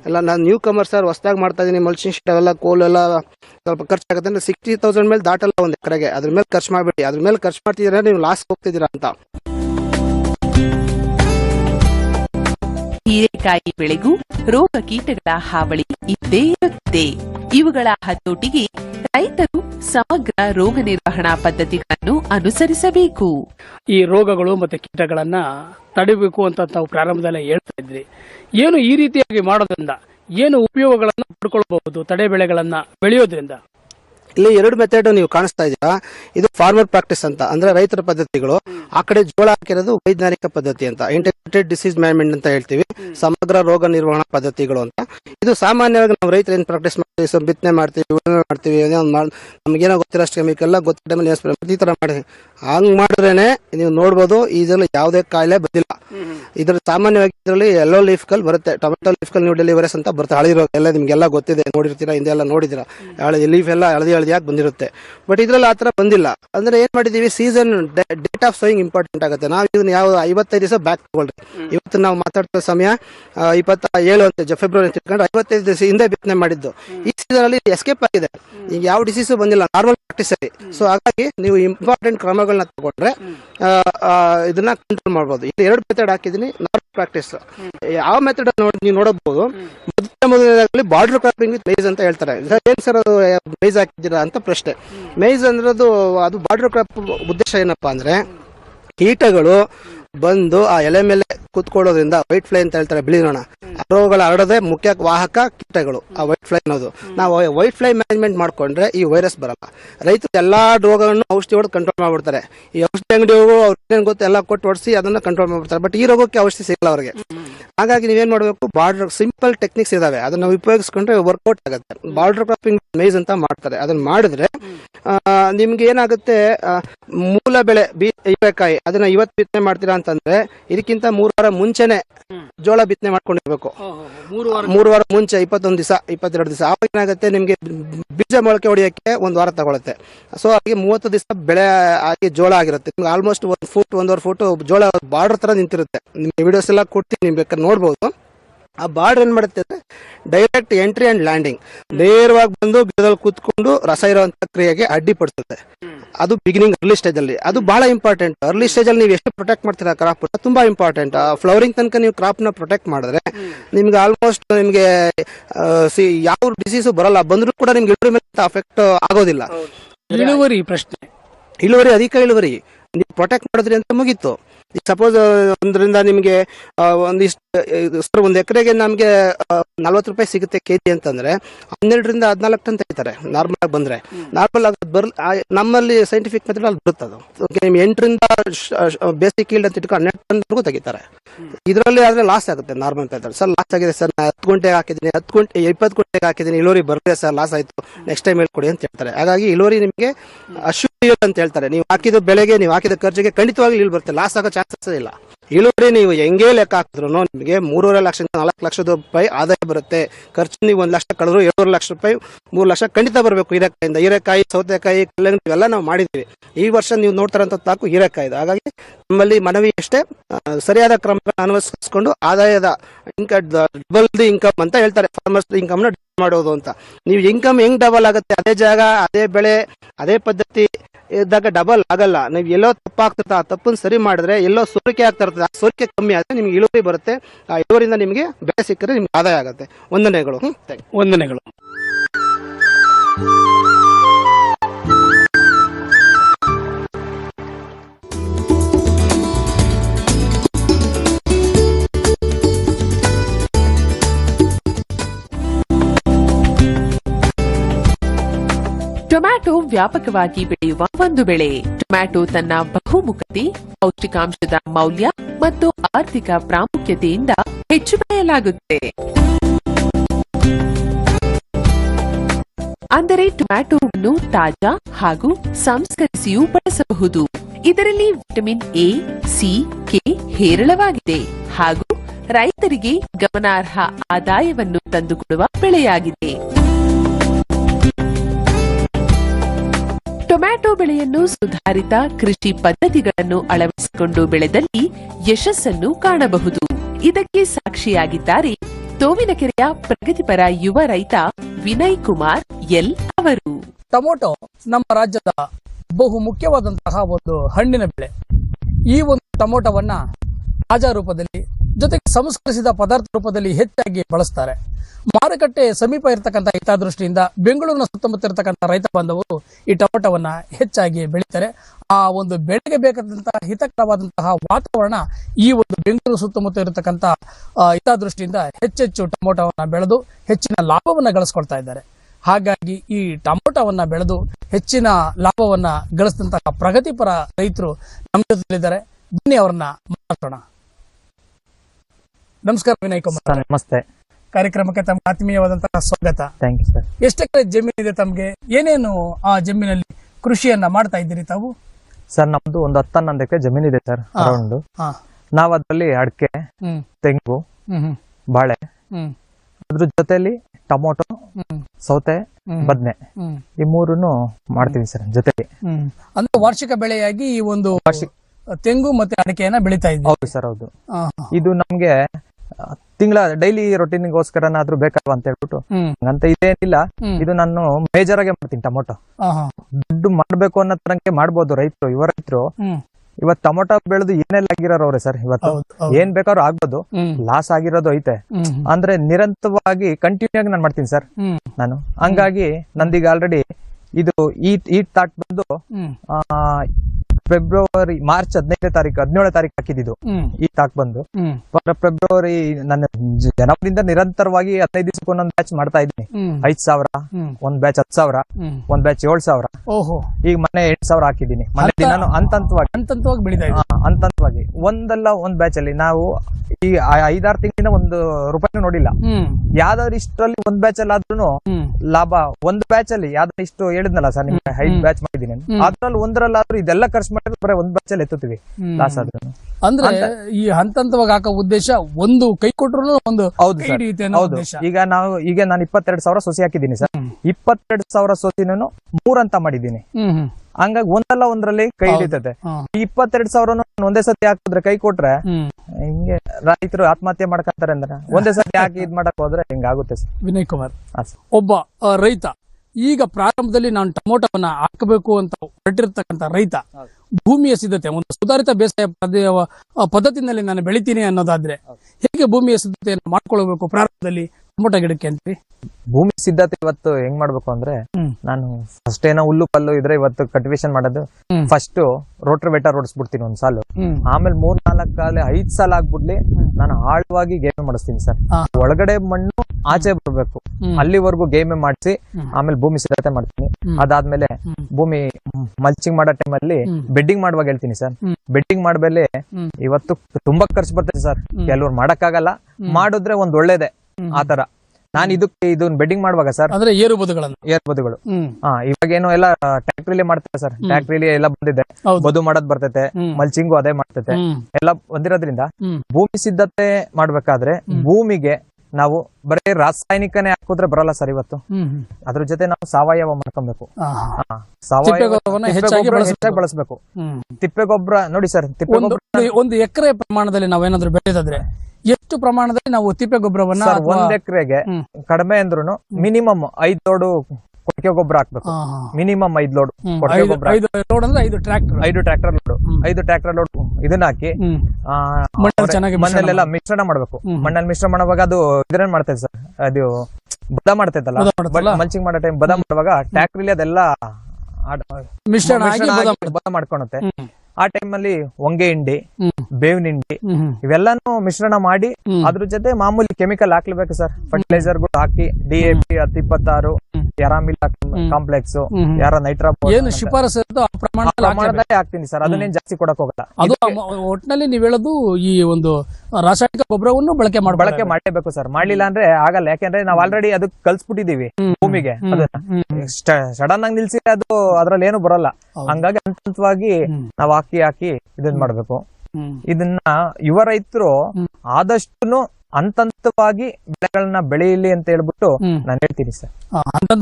ಎಲ್ಲ ನಾನು ನ್ಯೂ ಕಮರ್ ಸರ್ ಹೊಸದಾಗಿ ಮಾಡ್ತಾ ಇದೀನಿ ಮಲ್ಚಿಂಗ್ ಶೀಟ್ ಅವೆಲ್ಲ ಕೋಲ್ ಎಲ್ಲ ಸ್ವಲ್ಪ ಖರ್ಚಾಗುತ್ತೆ. ಅಂದ್ರೆ ಸಿಕ್ಸ್ಟಿ ತೌಸಂಡ್ ಮೇಲೆ ದಾಟಲ್ಲ ಒಂದು ಎಕರೆಗೆ. ಅದ್ರ ಮೇಲೆ ಖರ್ಚು ಮಾಡಬೇಡಿ. ಅದ್ರ ಮೇಲೆ ಖರ್ಚು ಮಾಡ್ತಿದ್ದೀರಾ, ನೀವು ಲಾಸ್ ಹೋಗ್ತಿದ್ದೀರಾ ಅಂತ. ಹೀರೆಕಾಯಿ ಬೆಳೆಗೂ ರೋಗ ಕೀಟಗಳ ಹಾವಳಿ ಇದ್ದೇ ಇರುತ್ತೆ. ಇವುಗಳ ಹತೋಟಿಗೆ ರೈತರು ಸಮಗ್ರ ರೋಗ ನಿರ್ವಹಣಾ ಪದ್ಧತಿಗಳನ್ನು ಅನುಸರಿಸಬೇಕು. ಈ ರೋಗಗಳು ಮತ್ತೆ ಕೀಟಗಳನ್ನ ತಡಿಬೇಕು ಅಂತ ತಾವು ಪ್ರಾರಂಭದಲ್ಲೇ ಹೇಳ್ತಾ ಇದ್ರಿ. ಏನು ಈ ರೀತಿಯಾಗಿ ಮಾಡೋದ್ರಿಂದ, ಏನು ಉಪಯೋಗಗಳನ್ನು ಪಡ್ಕೊಳ್ಬಹುದು ತಡೆ ಬೆಳೆಗಳನ್ನ ಬೆಳೆಯೋದ್ರಿಂದ? ಇಲ್ಲಿ ಎರಡು ಮೆಥಡ್ ನೀವು ಕಾಣಿಸ್ತಾ ಇದ್ದೀರಾ ಇದು ಫಾರ್ಮರ್ ಪ್ರಾಕ್ಟೀಸ್ ಅಂತ, ಅಂದ್ರೆ ರೈತರ ಪದ್ಧತಿಗಳು. ಆ ಕಡೆ ಜೋಳ ಹಾಕಿರೋದು ವೈಜ್ಞಾನಿಕ ಪದ್ಧತಿ ಅಂತ ಇಂಟಿಗ್ರೇಟೆಡ್ ಡಿಸೀಸ್ ಮ್ಯಾನೇಜ್ಮೆಂಟ್ ಅಂತ ಹೇಳ್ತೀವಿ. ಸಮಗ್ರ ರೋಗ ನಿರ್ವಹಣಾ ಪದ್ಧತಿಗಳು ಅಂತ. ಇದು ಸಾಮಾನ್ಯವಾಗಿ ನಾವು ರೈತರು ಏನ್ ಪ್ರಾಕ್ಟೀಸ್ ಮಾಡ್ತೀವಿ? ಬಿತ್ತನೆ ಮಾಡ್ತೀವಿ, ಉಳುಮೆ ಮಾಡ್ತೀವಿ ನಮ್ಗೇನೋ ಗೊತ್ತಿರೋ ಅಷ್ಟು ಕೆಮಿಕಲ್ ಮೇಲೆ ಈ ತರ ಮಾಡಿ. ಹಂಗ್ ಮಾಡಿದ್ರೇನೆ ನೀವು ನೋಡ್ಬೋದು ಇದರಲ್ಲಿ ಯಾವುದೇ ಕಾಯಿಲೆ ಬಂದಿಲ್ಲ. ಇದ್ರ ಸಾಮಾನ್ಯವಾಗಿ ಇದರಲ್ಲಿ ಎಲ್ಲೋ ಲೀಫ್ ಕಲ್ ಬರುತ್ತೆ ಟೊಮೆಟೊ ಲೀಫ್ ಕಲ್ ನೀವು ಡೆಲಿವರೀಸ್ ಅಂತ ಬರುತ್ತೆ. ಹಳದಿರೋ ಎಲ್ಲ ನಿಮ್ಗೆಲ್ಲ ಗೊತ್ತಿದೆ, ನೋಡಿರ್ತೀರಾ, ಹಿಂದೆ ಎಲ್ಲ ನೋಡಿದಿರ ಹಳದಿ ಲೀಫ್ ಎಲ್ಲ ಹಳದಿ ಹಳದಿಯಾಗಿ ಬಂದಿರುತ್ತೆ. ಬಟ್ ಇದ್ರಲ್ಲಿ ಆ ಥರ ಬಂದಿಲ್ಲ. ಅಂದ್ರೆ ಏನ್ ಮಾಡಿದೀವಿ? Season date of sowing important ಆಗುತ್ತೆ. ನಾವು ಇದನ್ನ ಯಾವ ಐವತ್ತೈದು ದಿವಸ ಬ್ಯಾಕ್ ತಗೊಳ್ರಿ. ಇವತ್ತು ನಾವು ಮಾತಾಡ್ತಿರೋ ಸಮಯ ಇಪ್ಪತ್ತ ಏಳು ಅಂತ ಫೆಬ್ರವರಿ ಅಂತ ಇಟ್ಕೊಂಡು ಐವತ್ತೈದು ದಿವಸ ಹಿಂದೆ ಬಿತ್ತನೆ ಮಾಡಿದ್ದು. ಈ ಸೀಸನ್ ಅಲ್ಲಿ ಎಸ್ಕೇಪ್ ಆಗಿದೆ. ಈಗ ಯಾವ ಡಿಸೀಸು ಬಂದಿಲ್ಲ. ನಾರ್ಮಲ್ ಪ್ರಾಕ್ಟೀಸ್ ಅಲ್ಲಿ. ಸೊ ಹಾಗಾಗಿ ನೀವು ಇಂಪಾರ್ಟೆಂಟ್ ಕ್ರಮಗಳನ್ನ ತಗೊಂಡ್ರೆ ಇದನ್ನ ಕಂಟ್ರೋಲ್ ಮಾಡ್ಬೋದು. ಇಲ್ಲಿ ಎರಡು ಮೆಥಡ್ ಹಾಕಿದೀನಿ ನಾರ್ಮಲ್ ಪ್ರಾಕ್ಟೀಸ್ ಯಾವ ಮೆಥಡ್ ನೋಡಿ ನೀವು ನೋಡಬಹುದು ಮೊದಲ ಮೊದಲನೇದಾಗಲಿ ಬಾರ್ಡರ್ ಕ್ರಾಪಿಂಗ್ ವಿತ್ ಮೇಜ್ ಅಂತ ಹೇಳ್ತಾರೆ. ಏನ್ ಸರ್ ಅದು ಮೇಜ್ ಹಾಕಿದ್ದೀರಾ ಅಂತ ಪ್ರಶ್ನೆ. ಮೇಜ್ ಅಂದ್ರದು ಅದು ಬಾರ್ಡರ್ ಕ್ರಾಪ್ ಉದ್ದೇಶ ಏನಪ್ಪಾ ಅಂದ್ರೆ ಕೀಟಗಳು ಬಂದು ಆ ಎಲೆ ಮೇಲೆ ಕುತ್ಕೊಳ್ಳೋದ್ರಿಂದ ವೈಟ್ ಫ್ಲೈ ಅಂತ ಹೇಳ್ತಾರೆ ಬಿಳಿ ನೊಣ ರೋಗಗಳ ಹರಡದೆ ಮುಖ್ಯ ವಾಹಕ ಕೀಟಗಳು, ಆ ವೈಟ್ ಫ್ಲೈ ಅನ್ನೋದು. ನಾವು ವೈಟ್ ಫ್ಲೈ ಮ್ಯಾನೇಜ್ಮೆಂಟ್ ಮಾಡ್ಕೊಂಡ್ರೆ ಈ ವೈರಸ್ ಬರಲ್ಲ. ರೈತರು ಎಲ್ಲಾ ರೋಗಗಳನ್ನು ಔಷಧಿ ಹೊಡೆದು ಕಂಟ್ರೋಲ್ ಮಾಡ್ಬಿಡ್ತಾರೆ. ಈ ಔಷಧಿ ಅಂಗಡಿ ಅವ್ರಿಗೆ ಗೊತ್ತು ಎಲ್ಲ ಕೊಟ್ಟು ಹೊಡಿಸಿ ಅದನ್ನ ಕಂಟ್ರೋಲ್ ಮಾಡ್ಬಿಡ್ತಾರೆ. ಬಟ್ ಈ ರೋಗಕ್ಕೆ ಔಷಧಿ ಸಿಗಲ್ಲ ಅವ್ರಿಗೆ. ಹಾಗಾಗಿ ನೀವೇನ್ ಮಾಡಬೇಕು ಬಾರ್ಡರ್ ಸಿಂಪಲ್ ಟೆಕ್ನಿಕ್ಸ್ ಇದಾವೆ. ಅದನ್ನ ಉಪಯೋಗಿಸ್ಕೊಂಡ್ರೆ ವರ್ಕೌಟ್ ಆಗುತ್ತೆ. ಬಾರ್ಡರ್ ಕ್ರಾಪಿಂಗ್ ಮೇಜ್ ಅಂತ ಮಾಡ್ತಾರೆ. ಅದನ್ನ ಮಾಡಿದ್ರೆ ನಿಮ್ಗೆ ಏನಾಗುತ್ತೆ ಮೂಲ ಬೆಳೆ, ಬೀ ಹೀರೆಕಾಯಿ ಅದನ್ನ ಇವತ್ತು ಬಿತ್ತನೆ ಮಾಡ್ತೀರಾ ಅಂತಂದ್ರೆ, ಇದಕ್ಕಿಂತ ಮೂರು ವಾರ ಮುಂಚೆನೆ ಜೋಳ ಬಿತ್ತನೆ ಮಾಡ್ಕೊಂಡಿರ್ಬೇಕು. ಮೂರು ವಾರ ಮೂರು ವಾರ ಮುಂಚೆ ಇಪ್ಪತ್ತೊಂದು ದಿವಸ ಇಪ್ಪತ್ತೆರಡು ದಿವಸ. ಆವಾಗ ಏನಾಗುತ್ತೆ ನಿಮ್ಗೆ ಬೀಜ ಮೊಳಕೆ ಹೊಡೆಯೋಕ್ಕೆ ಒಂದು ವಾರ ತಗೊಳುತ್ತೆ. ಸೊ ಹಾಗೆ ಮೂವತ್ತು ದಿವಸ ಬೆಳೆ ಆಗಿ ಜೋಳ ಆಗಿರುತ್ತೆ. ನಿಮ್ಗೆ ಆಲ್ಮೋಸ್ಟ್ ಒಂದು ಫುಟ್ ಒಂದೂವರೆ ಫುಟ್ ಜೋಳ ಬಾರ್ಡರ್ ತರ ನಿಂತಿರುತ್ತೆ. ನಿಮ್ಗೆ ವಿಡಿಯೋಸ್ ಎಲ್ಲ ಕೊಡ್ತೀನಿ ನೀವು ಬೇಕಾದ್ರೆ ನೋಡ್ಬೋದು. ಆ ಬಾರ್ಡರ್ ಏನು ಮಾಡುತ್ತೆ ಅಂದ್ರೆ ಡೈರೆಕ್ಟ್ ಎಂಟ್ರಿ ಅಂಡ್ ಲ್ಯಾಂಡಿಂಗ್ ನೇರವಾಗಿ ಬಂದು ಗಿಡದಲ್ಲಿ ಕೂತ್ಕೊಂಡು ರಸ ಇರುವಂತ ಕ್ರಿಯೆಗೆ ಅಡ್ಡಿಪಡಿಸುತ್ತೆ. ಅದು ಬಿಗಿನಿಂಗ್ ಅರ್ಲಿ ಸ್ಟೇಜ್ ಅಲ್ಲಿ. ಅದು ಬಹಳ ಇಂಪಾರ್ಟೆಂಟ್ ಅರ್ಲಿ ಸ್ಟೇಜ್ ಅಲ್ಲಿ ನೀವು ಎಷ್ಟು ಪ್ರೊಟೆಕ್ಟ್ ಮಾಡ್ತೀರಾ ಕ್ರಾಪ್ ತುಂಬಾ ಇಂಪಾರ್ಟೆಂಟ್ ಫ್ಲವರಿಂಗ್ ತನಕ ನೀವು ಕ್ರಾಪ್ನ ಪ್ರೊಟೆಕ್ಟ್ ಮಾಡಿದ್ರೆ ನಿಮ್ಗೆ ಆಲ್ಮೋಸ್ಟ್ ನಿಮ್ಗೆ ಯಾವ ಡಿಸೀಸ್ ಬರಲ್ಲ. ಬಂದ್ರು ಕೂಡ ನಿಮ್ಗೆ ಇಳುವರಿ ಮೇಲೆ ಅಫೆಕ್ಟ್ ಆಗೋದಿಲ್ಲ. ಇಳುವರಿ ಪ್ರಶ್ನೆ. ಇಳುವರಿ ಅಧಿಕ ಇಳುವರಿ. ಪ್ರೊಟೆಕ್ಟ್ ಮಾಡಿದ್ರಿ ಅಂತ ಮುಗೀತು. ಸಪೋಸ್ ಒಂದರಿಂದ ನಿಮಗೆ ಒಂದಿಷ್ಟು ಸರ್ ಒಂದು ಎಕರೆಗೆ ನಮಗೆ ನಲ್ವತ್ತು ರೂಪಾಯಿ ಸಿಗುತ್ತೆ ಕೆ ಜಿ ಅಂತಂದ್ರೆ ಹನ್ನೆರಡರಿಂದ ಹದಿನಾಲ್ಕು ಟನ್ ತೆಗಿತಾರೆ ನಾರ್ಮಲ್ ಆಗಿ ಬಂದ್ರೆ. ನಾರ್ಮಲ್ ಆಗಿ ಬರ್ ನಮ್ಮಲ್ಲಿ ಸೈಂಟಿಫಿಕ್ ಮೆಥಡ್ ಅಲ್ಲಿ ಬರುತ್ತೆ ಅದು ನಿಮ್ಗೆ ಎಂಟರಿಂದ ಬೇಸಿಕ್ ಈಲ್ಡ್ ಅಂತ ಇಟ್ಕೊಂಡು ಹನ್ನೆರಡು ಟನ್ವರೆಗೂ ತೆಗಿತಾರೆ. ಇದರಲ್ಲಿ ಆದ್ರೆ ಲಾಸ್ ಆಗುತ್ತೆ ನಾರ್ಮಲ್ ಮೆಥಡ್ ಸರ್ ಲಾಸ್ ಆಗಿದೆ ಸರ್ ನಾನು ಹತ್ತು ಗಂಟೆಗೆ ಹಾಕಿದ್ದೀನಿ ಹತ್ತು ಗಂಟೆ ಇಪ್ಪತ್ತು ಗಂಟೆಗೆ ಹಾಕಿದ್ದೀನಿ ಇಳುವರಿ ಬರ್ತದೆ ಸರ್ ಲಾಸ್ ಆಯಿತು ನೆಕ್ಸ್ಟ್ ಟೈಮ್ ಹೇಳ್ಕೊಡಿ ಅಂತ ಹೇಳ್ತಾರೆ. ಹಾಗಾಗಿ ಇಳುವರಿ ನಿಮಗೆ ಅಶ್ಯೂರ್ ಅಂತ ಹೇಳ್ತಾರೆ. ನೀವು ಹಾಕಿದ ಬೆಳೆಗೆ ನೀವು ಹಾಕಿದ ಖರ್ಚಿಗೆ ಖಂಡಿತವಾಗ್ಲೂ ಇಲ್ಲಿ ಬರುತ್ತೆ. ಲಾಸ್ ಆಗೋ ಚಾನ್ಸಸ್ ಇಲ್ಲ. ಇಳುವರಿ ನೀವು ಹೆಂಗೆ ಲೆಕ್ಕ ಹಾಕಿದ್ರು ನಿಮಗೆ ಮೂರುವರೆ ಲಕ್ಷದಿಂದ ನಾಲ್ಕು ಲಕ್ಷದ ರೂಪಾಯಿ ಆದಾಯ ಬರುತ್ತೆ. ಖರ್ಚು ನೀವು ಒಂದು ಲಕ್ಷ ಕಳೆದ್ರು ಏಳುವರೆ ಲಕ್ಷ ರೂಪಾಯಿ, ಮೂರು ಲಕ್ಷ ಖಂಡಿತ ಬರಬೇಕು ಹೀರೆಕಾಯಿಂದ. ಹೀರೆಕಾಯಿ, ಸೌತೆಕಾಯಿ, ಕಲ್ಲಂಗಡಿ ಇವೆಲ್ಲ ನಾವು ಮಾಡಿದ್ದೀವಿ. ಈ ವರ್ಷ ನೀವು ನೋಡ್ತಾರಂತ ತಾಕು ಹೀರೆಕಾಯಿದು. ಹಾಗಾಗಿ ನಮ್ಮಲ್ಲಿ ಮನವಿ ಅಷ್ಟೇ. ಸರಿಯಾದ ಕ್ರಮಗಳನ್ನು ಅನುಸರಿಸಿಕೊಂಡು ಆದಾಯದ ಇನ್ಕ ಡಬಲ್ ದಿ ಇನ್ಕಮ್ ಅಂತ ಹೇಳ್ತಾರೆ. ಫಾರ್ಮರ್ಸ್ ಇನ್ಕಮ್ನ ಮಾಡೋದು ಅಂತ. ನೀವು ಇನ್ಕಮ್ ಹೆಂಗ್ ಡಬಲ್ ಆಗುತ್ತೆ? ಅದೇ ಜಾಗ, ಅದೇ ಬೆಳೆ, ಅದೇ ಪದ್ಧತಿ. ಇದ್ದಾಗ ಡಬಲ್ ಆಗಲ್ಲ. ನೀವು ಎಲ್ಲೋ ತಪ್ಪಾಗ್ತಿರ್ತ ಆ ತಪ್ಪನ್ನ ಸರಿ ಮಾಡಿದ್ರೆ ಎಲ್ಲೋ ಸೋರಿಕೆ ಆಗ್ತಾ ಇರ್ತದೆ, ಆ ಸೋರಿಕೆ ಕಮ್ಮಿ ಆದ್ರೆ ನಿಮ್ಗೆ ಇಳುವರಿ ಬರುತ್ತೆ. ಆ ಇಳುವರಿಯಿಂದ ನಿಮಗೆ ಬೆಳೆ ಸಿಕ್ಕರೆ ನಿಮ್ಗೆ ಆದಾಯ ಆಗುತ್ತೆ. ವಂದನೆಗಳು. ವಂದನೆಗಳು. ಟೊಮ್ಯಾಟೊ ವ್ಯಾಪಕವಾಗಿ ಬೆಳೆಯುವ ಒಂದು ಬೆಳೆ. ಟೊಮ್ಯಾಟೊ ತನ್ನ ಬಹುಮುಖತೆ, ಪೌಷ್ಟಿಕಾಂಶದ ಮೌಲ್ಯ ಮತ್ತು ಆರ್ಥಿಕ ಪ್ರಾಮುಖ್ಯತೆಯಿಂದ ಹೆಚ್ಚು ಬೆಳೆಯಲಾಗುತ್ತೆ. ಅಂದರೆ ಟೊಮ್ಯಾಟೊವನ್ನು ತಾಜಾ ಹಾಗೂ ಸಂಸ್ಕರಿಸಿಯೂ ಬಳಸಬಹುದು. ಇದರಲ್ಲಿ ವಿಟಮಿನ್ ಎ, ಸಿ, ಕೆ ಹೇರಳವಾಗಿದೆ ಹಾಗೂ ರೈತರಿಗೆ ಗಮನಾರ್ಹ ಆದಾಯವನ್ನು ತಂದುಕೊಡುವ ಬೆಳೆಯಾಗಿದೆ. ಟೊಮ್ಯಾಟೊ ಬೆಳೆಯನ್ನು ಸುಧಾರಿತ ಕೃಷಿ ಪದ್ಧತಿಗಳನ್ನು ಅಳವಡಿಸಿಕೊಂಡು ಬೆಳೆದಲ್ಲಿ ಯಶಸ್ಸನ್ನು ಕಾಣಬಹುದು. ಇದಕ್ಕೆ ಸಾಕ್ಷಿಯಾಗಿದ್ದಾರೆ ತೋವಿನಕೆರೆಯ ಪ್ರಗತಿಪರ ಯುವ ರೈತ ವಿನಯ್ ಕುಮಾರ್ ಎಲ್ ಅವರು. ಟೊಮೊಟೊ ನಮ್ಮ ರಾಜ್ಯದ ಬಹು ಮುಖ್ಯವಾದಂತಹ ಒಂದು ಹಣ್ಣಿನ ಬೆಳೆ. ಈ ಒಂದು ಟೊಮೊಟೊವನ್ನ ತಾಜಾ ರೂಪದಲ್ಲಿ ಜೊತೆಗೆ ಸಂಸ್ಕರಿಸಿದ ಪದಾರ್ಥ ರೂಪದಲ್ಲಿ ಹೆಚ್ಚಾಗಿ ಬಳಸ್ತಾರೆ. ಮಾರುಕಟ್ಟೆ ಸಮೀಪ ಇರತಕ್ಕಂಥ ಹಿತದೃಷ್ಟಿಯಿಂದ ಬೆಂಗಳೂರಿನ ಸುತ್ತಮುತ್ತ ಇರತಕ್ಕಂಥ ರೈತ ಬಾಂಧವರು ಈ ಟೊಮೊಟೊವನ್ನ ಹೆಚ್ಚಾಗಿ ಬೆಳೀತಾರೆ. ಆ ಒಂದು ಬೆಳೆಗೆ ಬೇಕಾದಂತಹ ಹಿತಕರವಾದಂತಹ ವಾತಾವರಣ ಈ ಒಂದು ಬೆಂಗಳೂರು ಸುತ್ತಮುತ್ತ ಇರತಕ್ಕಂಥ ಹಿತದೃಷ್ಟಿಯಿಂದ ಹೆಚ್ಚೆಚ್ಚು ಟೊಮೊಟೊವನ್ನ ಬೆಳೆದು ಹೆಚ್ಚಿನ ಲಾಭವನ್ನ ಗಳಿಸ್ಕೊಳ್ತಾ ಇದ್ದಾರೆ. ಹಾಗಾಗಿ ಈ ಟೊಮೊಟೊವನ್ನ ಬೆಳೆದು ಹೆಚ್ಚಿನ ಲಾಭವನ್ನ ಗಳಿಸಿದಂತಹ ಪ್ರಗತಿಪರ ರೈತರು ನಮ್ಮ ಜೊತೆಲಿದ್ದಾರೆ. ಬನ್ನಿ ಅವರನ್ನ ಮಾತಾಡೋಣ. ನಮಸ್ಕಾರ ವಿನಯ್ ಕುಮಾರ್. ಸರ್ ನಮಸ್ತೆ. ಕಾರ್ಯಕ್ರಮಕ್ಕೆ ತಮ್ಮ ಆತ್ಮೀಯವಾದಂತಹ ಸ್ವಾಗತ. ಥ್ಯಾಂಕ್ ಯು ಸರ್ ಎಷ್ಟು ಎಕರೆ ಜಮೀನಿದೆ ತಮಗೆ ಏನೇನು ಆ ಜಮೀನಲ್ಲಿ ಕೃಷಿಯನ್ನ ಮಾಡ್ತಾ ಇದ್ದೀರಿ ತಾವು? ಸರ್ ನಮ್ದು ಒಂದು ಹತ್ತು ಹನ್ನೊಂದು ಎಕರೆ ಜಮೀನ್ ಇದೆ ಸರ್ ಹಾ. ಅರೌಂಡ್ ಹಾ. ನಾವ್ ಅದ್ರಲ್ಲಿ ಅಡಿಕೆ ಹ್ಮ್. ತೆಂಗು ಹ್ಮ್ ಹ್ಮ್. ಬಾಳೆ ಹ್ಮ್. ಅದ್ರ ಜೊತೆಲಿ ಟೊಮೊಟೊ ಹ್ಮ್. ಸೌತೆ ಹ್ಮ್. ಬದ್ನೆ. ಹ್ಮ್. ಈ ಮೂರನ್ನು ಮಾಡ್ತೀವಿ ಸರ್ ಜೊತೆಲಿ. ಹ್ಮ್. ಅಂದ್ರೆ ವಾರ್ಷಿಕ ಬೆಳೆಯಾಗಿ ಈ ಒಂದು ವಾರ್ಷಿಕ- ತೆಂಗು ಮತ್ತೆ ಅಡಿಕೆಯನ್ನ ಬೆಳಿತಾ ಇದ್ದೀವಿ ಹೌದು ಸರ್ ಹೌದು. ಹಾ. ಇದು ನಮ್ಗೆ ತಿಂಗಳ ಡೈಲಿ ರೊಟೀನ್ಗೋಸ್ಕರನಾದ್ರೂ ಬೇಕಲ್ವಾ ಅಂತ ಹೇಳ್ಬಿಟ್ಟು. ಹಂಗಂತ ಅಂತ ಇದೇನಿಲ್ಲ ಇದು ನಾನು ಮೇಜರ್ ಆಗಿ ಮಾಡ್ತೀನಿ ಟೊಮೊಟೊ. ದುಡ್ಡು ಮಾಡ್ಬೇಕು ಅನ್ನೋ ತರಂಗೆ ಮಾಡ್ಬೋದು ರೈತರು ಯುವ ರೈತರು ಇವತ್ ಟೊಮೊಟೊ ಬೆಳೆದು ಏನೆಲ್ಲ ಆಗಿರೋರವ್ರೆ ಸರ್ ಇವತ್ತು. ಏನ್ ಬೇಕಾದ್ರು ಆಗ್ಬೋದು. ಲಾಸ್ ಆಗಿರೋದು ಐತೆ. ಅಂದ್ರೆ ನಿರಂತರವಾಗಿ ಕಂಟಿನ್ಯೂ ಆಗಿ ನಾನು ಮಾಡ್ತೀನಿ ಸರ್. ನಾನು. ಹಂಗಾಗಿ ನಂದೀಗ ಆಲ್ರೆಡಿ ಇದು ಈ ಈ ತಾಟ್ ಬಂದು ಆ, ಫೆಬ್ರವರಿ ಮಾರ್ಚ್ ಹದಿನೈದನೇ ತಾರೀಕು ಹದಿನೇಳನೇ ತಾರೀಕು ಹಾಕಿದ್ದು ಈ ತಾಕ್ ಬಂದು. ಫೆಬ್ರವರಿ ನನ್ನ ಜನವರಿಂದ ನಿರಂತರವಾಗಿ ಹದಿನೈದು ದಿವಸಕ್ಕೆ ಒಂದೊಂದು ಬ್ಯಾಚ್ ಮಾಡ್ತಾ ಇದ್ದೀನಿ. ಐದ್ ಸಾವಿರ ಒಂದ್ ಬ್ಯಾಚ್ ಹತ್ತು ಸಾವಿರ ಒಂದ್ ಬ್ಯಾಚ್ ಏಳ್ ಸಾವಿರ. ಈಗ ಮನೆ ಎಂಟ್ ಸಾವಿರ ಹಾಕಿದ್ದೀನಿ. ಮನೆ ನಾನು ಹಂತ ಹಂತವಾಗಿ ಹಂತವಾಗಿ ಬೆಳಿತಾ ಹಂತ ಒಂದಲ್ಲ ಒಂದ್ ಬ್ಯಾಚ್ ಅಲ್ಲಿ ನಾವು ಈ ಐದಾರು ತಿಂಗಳಿಂದ ಒಂದು ರೂಪಾಯಿ ನೋಡಿಲ್ಲ. ಯಾವ್ದಾದ್ರು ಇಷ್ಟರಲ್ಲಿ ಒಂದ್ ಬ್ಯಾಚ್ ಅಲ್ಲಿ ಆದ್ರೂ ಲಾಭ. ಒಂದ್ ಬ್ಯಾಚ್ ಅಲ್ಲಿ ಯಾವ್ದಾದ್ರು ಇಷ್ಟು ಹೇಳಿದ್ನಲ್ಲ ಸರ್ ನಿಮ್ಗೆ ಐದ್. ಬ್ಯಾಚ್ ಮಾಡಿದ್ದೀನಿ. ಅದ್ರಲ್ಲಿ ಒಂದರಲ್ಲಾದ್ರೂ ಇದೆಲ್ಲ ಖರ್ಚು ಮಾಡಿದ್ರೆ ಬರೀ ಒಂದ್ ಬ್ಯಾಚ್ ಅಲ್ಲಿ ಎತ್ತುತ್ತೀವಿ ಲಾಸ್ ಆದ್ರೂ ಅಂದ್ರೆ ಈ ಹಂತ ಹಂತವಾಗಿ ಹಾಕೋ ಉದ್ದೇಶ ಒಂದು ಕೈ ಕೊಟ್ಟರು ಒಂದು ಹೌದು ಕೈ ಸರ್. ಹಿಡಿಯುತ್ತೆ ಅನ್ನೋ ಹೌದು. ಉದ್ದೇಶ. ಈಗ ನಾವು ಈಗ ನಾನು ಇಪ್ಪತ್ತೆರಡು ಸಾವಿರ ಸೊಸಿ ಹಾಕಿದ್ದೀನಿ ಸರ್. ಇಪ್ಪತ್ತೆರಡು ಸಾವಿರ ಸೊಸಿನೂ ಮೂರಂತ ಮಾಡಿದ್ದೀನಿ. ಹ್ಮ್ ಹ್ಮ್. ಹಂಗಾಗಿ ಒಂದಲ್ಲ ಒಂದ್ರಲ್ಲಿ ಕೈ. ಹಿಡಿತದೆ. ಹಾ. ಈ ಇಪ್ಪತ್ತೆರಡು ಸಾವಿರ ಒಂದೇ ಸತಿ ಹಾಕಿದ್ರೆ ಕೈ ಕೊಟ್ರೆ ಹ್ಮ್. ಹಿಂಗೆ ರೈತರು ಆತ್ಮಹತ್ಯೆ ಮಾಡ್ಕೊಂತಾರೆ ಅಂದ್ರೆ (laughs) ಒಂದೇ ಸತಿ ಹಾಕಿ ಇದ್ ಮಾಡಕ್ ಹೋದ್ರೆ ಹಿಂಗಾಗುತ್ತೆ ಸರ್. ವಿನಯ್ ಕುಮಾರ್. ಹಾ, ಸರ್. ಒಬ್ಬ ಆ, ರೈತ. ಈಗ ಪ್ರಾರಂಭದಲ್ಲಿ ನಾನು ಟೊಮೊಟೊವನ್ನ ಹಾಕಬೇಕು ಅಂತ ಹೊರಟಿರ್ತಕ್ಕಂಥ ರೈತ ಭೂಮಿಯ ಸಿದ್ಧತೆ ಒಂದು ಸುಧಾರಿತ ಬೇಸಾಯ ಪದ್ಧತಿನಲ್ಲಿ ನಾನು ಬೆಳಿತೀನಿ ಅನ್ನೋದಾದ್ರೆ ಹೇಗೆ ಭೂಮಿಯ ಸಿದ್ಧತೆಯನ್ನು ಮಾಡ್ಕೊಳ್ಬೇಕು ಪ್ರಾರಂಭದಲ್ಲಿ ಟೊಮೊಟೊ ಗಿಡಕ್ಕೆ ಅಂತೀವಿ ಭೂಮಿ ಸಿದ್ಧತೆ ಇವತ್ತು ಹೆಂಗ್ ಮಾಡ್ಬೇಕು ಅಂದ್ರೆ ನಾನು ಫಸ್ಟ್ ಏನೋ ಹುಲ್ಲು ಪಲ್ಲು ಇದ್ರೆ ಇವತ್ತು ಕಟಿವೇಶನ್ ಮಾಡೋದು. ಫಸ್ಟ್ ರೋಟರ್ ವೆಟರ್ ಓಡಿಸ್ಬಿಡ್ತೀನಿ ಒಂದ್ ಸಾಲು. ಆಮೇಲೆ ಮೂರ್ ನಾಲ್ಕು ಕಾಲ ಐದ್ ಸಾಲ ಆಗ್ಬಿಡ್ಲಿ ನಾನು ಆಳವಾಗಿ ಗೇಮ್ ಮಾಡಿಸ್ತೀನಿ ಸರ್. ಒಳಗಡೆ ಮಣ್ಣು ಆಚೆ ಬರ್ಬೇಕು. ಅಲ್ಲಿವರೆಗೂ ಗೇಮೆ ಮಾಡಿಸಿ ಆಮೇಲೆ ಭೂಮಿ ಸಿದ್ಧತೆ ಮಾಡ್ತೀನಿ. ಅದಾದ್ಮೇಲೆ ಭೂಮಿ ಮಲ್ಚಿಂಗ್ ಮಾಡೋ ಟೈಮಲ್ಲಿ ಅಲ್ಲಿ ಬೆಡ್ಡಿಂಗ್ ಮಾಡುವಾಗ ಹೇಳ್ತೀನಿ ಸರ್. ಬೆಡ್ಡಿಂಗ್ ಮಾಡ್ಬೇಲೆ ಇವತ್ತು ತುಂಬಾ ಖರ್ಚು ಬರ್ತದೆ ಸರ್. ಕೆಲವ್ರು ಮಾಡಕ್ಕಾಗಲ್ಲ. ಮಾಡುದ್ರೆ ಮಾಡಿದ್ರೆ ಒಂದ್ ಒಳ್ಳೇದೆ ಆತರ ನಾನು ಇದಕ್ಕೆ ಇದನ್ನ ಬೆಡ್ಡಿಂಗ್ ಮಾಡುವಾಗ ಸರ್. ಅಂದ್ರೆ ಏರುಬದುಗಳನ್ನು. ಏರುಬದುಗಳು. ಏರ್ ಬದುಗಳು ಹ್ಮ್. ಹಾ ಇವಾಗ ಏನು ಎಲ್ಲ ಟ್ಯಾಕ್ಟ್ರಿಲಿ ಮಾಡ್ತಾರೆ ಸರ್. ಟ್ಯಾಕ್ಟ್ರಿಲಿ ಎಲ್ಲ ಬಂದಿದೆ. ಬದು ಮಾಡೋದ್ ಬರ್ತೈತೆ. ಮಲ್ಚಿಂಗು ಅದೇ ಮಾಡ್ತೈತೆ. ಎಲ್ಲ ಬಂದಿರೋದ್ರಿಂದ ಭೂಮಿ ಸಿದ್ಧತೆ ಮಾಡ್ಬೇಕಾದ್ರೆ ಭೂಮಿಗೆ ನಾವು ಬರೀ ರಾಸಾಯನಿಕನೇ ಹಾಕುದ್ರೆ ಬರಲ್ಲ ಸರ್ ಇವತ್ತು. ಅದ್ರ ಜೊತೆ ನಾವು ಸಾವಯವ ಮಾಡ್ಕೊಬೇಕು. ಸಾವಯವ ಬಳಸ್ಬೇಕು. ತಿಪ್ಪೆ ಗೊಬ್ಬರ ನೋಡಿ ಸರ್ ತಿಪ್ಪೆ ಒಂದು ಎಕರೆ ಪ್ರಮಾಣದಲ್ಲಿ ನಾವೇನಾದ್ರೂ ಬೆಳೆದಾದ್ರೆ ಎಷ್ಟು ಪ್ರಮಾಣದಲ್ಲಿ ನಾವು ತಿಪ್ಪೆ ಗೊಬ್ಬರವನ್ನ ಒಂದ್ ಎಕರೆಗೆ ಕಡಿಮೆ ಅಂದ್ರೂ ಮಿನಿಮಮ್ ಐದೋಡು ಕೊಟ್ಟಿಗೆ ಗೊಬ್ಬರ ಹಾಕ್ಬೇಕು. ಮಿನಿಮಮ್ ಐದ್ ಲೋಡ್. ಕೊಟ್ಟಿಗೆ ಐದು ಗೊಬ್ಬರ ಐದು ಲೋಡ್ ಅಂದ್ರೆ ಐದು ಟ್ರ್ಯಾಕ್ಟರ್ ಲೋಡ್. ಐದು ಟ್ರ್ಯಾಕ್ಟರ್ ಲೋಡ್ ಇದನ್ನ ಹಾಕಿ ಮಣ್ಣಲ್ಲೆಲ್ಲ ಮಿಶ್ರಣ ಮಾಡ್ಬೇಕು. ಮಣ್ಣಲ್ಲಿ ಮಿಶ್ರಣ ಮಾಡುವಾಗ ಅದು ಇದ್ರೇನ್ ಮಾಡ್ತೈತೆ ಸರ್ ಅದು ಬದ ಮಾಡ್ತೈತಲ್ಲ ಮಲ್ಚಿಂಗ್ ಮಾಡೋ ಟೈಮ್ ಬದ ಮಾಡುವಾಗ ಟ್ರಾಕ್ಟರ್ ಅದೆಲ್ಲ ಬದ ಮಾಡ್ಕೊಳುತ್ತೆ. ಆ ಟೈಮಲ್ಲಿ ಹೊಂಗೆ ಹಿಂಡಿ. ಬೇವಿನ ಹಿಂಡಿ ಇವೆಲ್ಲಾನು ಮಿಶ್ರಣ ಮಾಡಿ. ಅದ್ರ ಜೊತೆ ಮಾಮೂಲಿ ಕೆಮಿಕಲ್ ಹಾಕ್ಲೇಬೇಕು ಸರ್ ಫರ್ಟಿಲೈಸರ್ಗಳು ಹಾಕಿ ಡಿ ಎ ಪಿ ಹತ್ತು ಇಪ್ಪತ್ತಾರು ಹ್ಮ್. ಕಾಂಪ್ಲೆಕ್ಸ್. ಯಾರ ನೈಟ್ರಾ ಏನು ಶಿಫಾರಸು ಇರುತ್ತೋ ಆ ಪ್ರಮಾಣದಲ್ಲಿ ಹಾಕ್ತೀನಿ ಸರ್. ಅದನ್ನೇನ್ ಜಾಸ್ತಿ ಕೊಡಕ್ ಹೋಗಲ್ಲ. ಅದು ಒಟ್ಟಿನಲ್ಲಿ ನೀವ್ ಹೇಳೋದು ಈ ಒಂದು ರಾಸಾಯನಿಕ ಗೊಬ್ಬರವನ್ನು ಬಳಕೆ ಬಳಕೆ ಮಾಡಬೇಕು ಮಾಡಲೇಬೇಕು ಸರ್. ಮಾಡ್ಲಿಲ್ಲ ಅಂದ್ರೆ ಆಗಲ್ಲ. ಯಾಕಂದ್ರೆ ನಾವ್ ಆಲ್ರೆಡಿ ಅದಕ್ಕೆ ಕಲ್ಸ್ಬಿಟ್ಟಿದೀವಿ ಭೂಮಿಗೆ. ಸಡನ್ ಆಗಿ ನಿಲ್ಸಿ ಅದು ಅದ್ರಲ್ಲಿ ಏನು ಬರಲ್ಲ. ಹಂಗಾಗಿ ಹಂತ ಹಂತವಾಗಿ ನಾವ್ ಹಾಕಿ ಹಾಕಿ ಇದನ್ ಮಾಡ್ಬೇಕು. ಇದನ್ನ ಯುವ ರೈತರು ಆದಷ್ಟು ಆದಷ್ಟು ಹಂತವಾಗಿ ಬೆಳೆಗಳನ್ನ ಬೆಳೆಯಲಿ ಅಂತ ಹೇಳ್ಬಿಟ್ಟು ನಾನು ಹೇಳ್ತೀನಿ ಸರ್.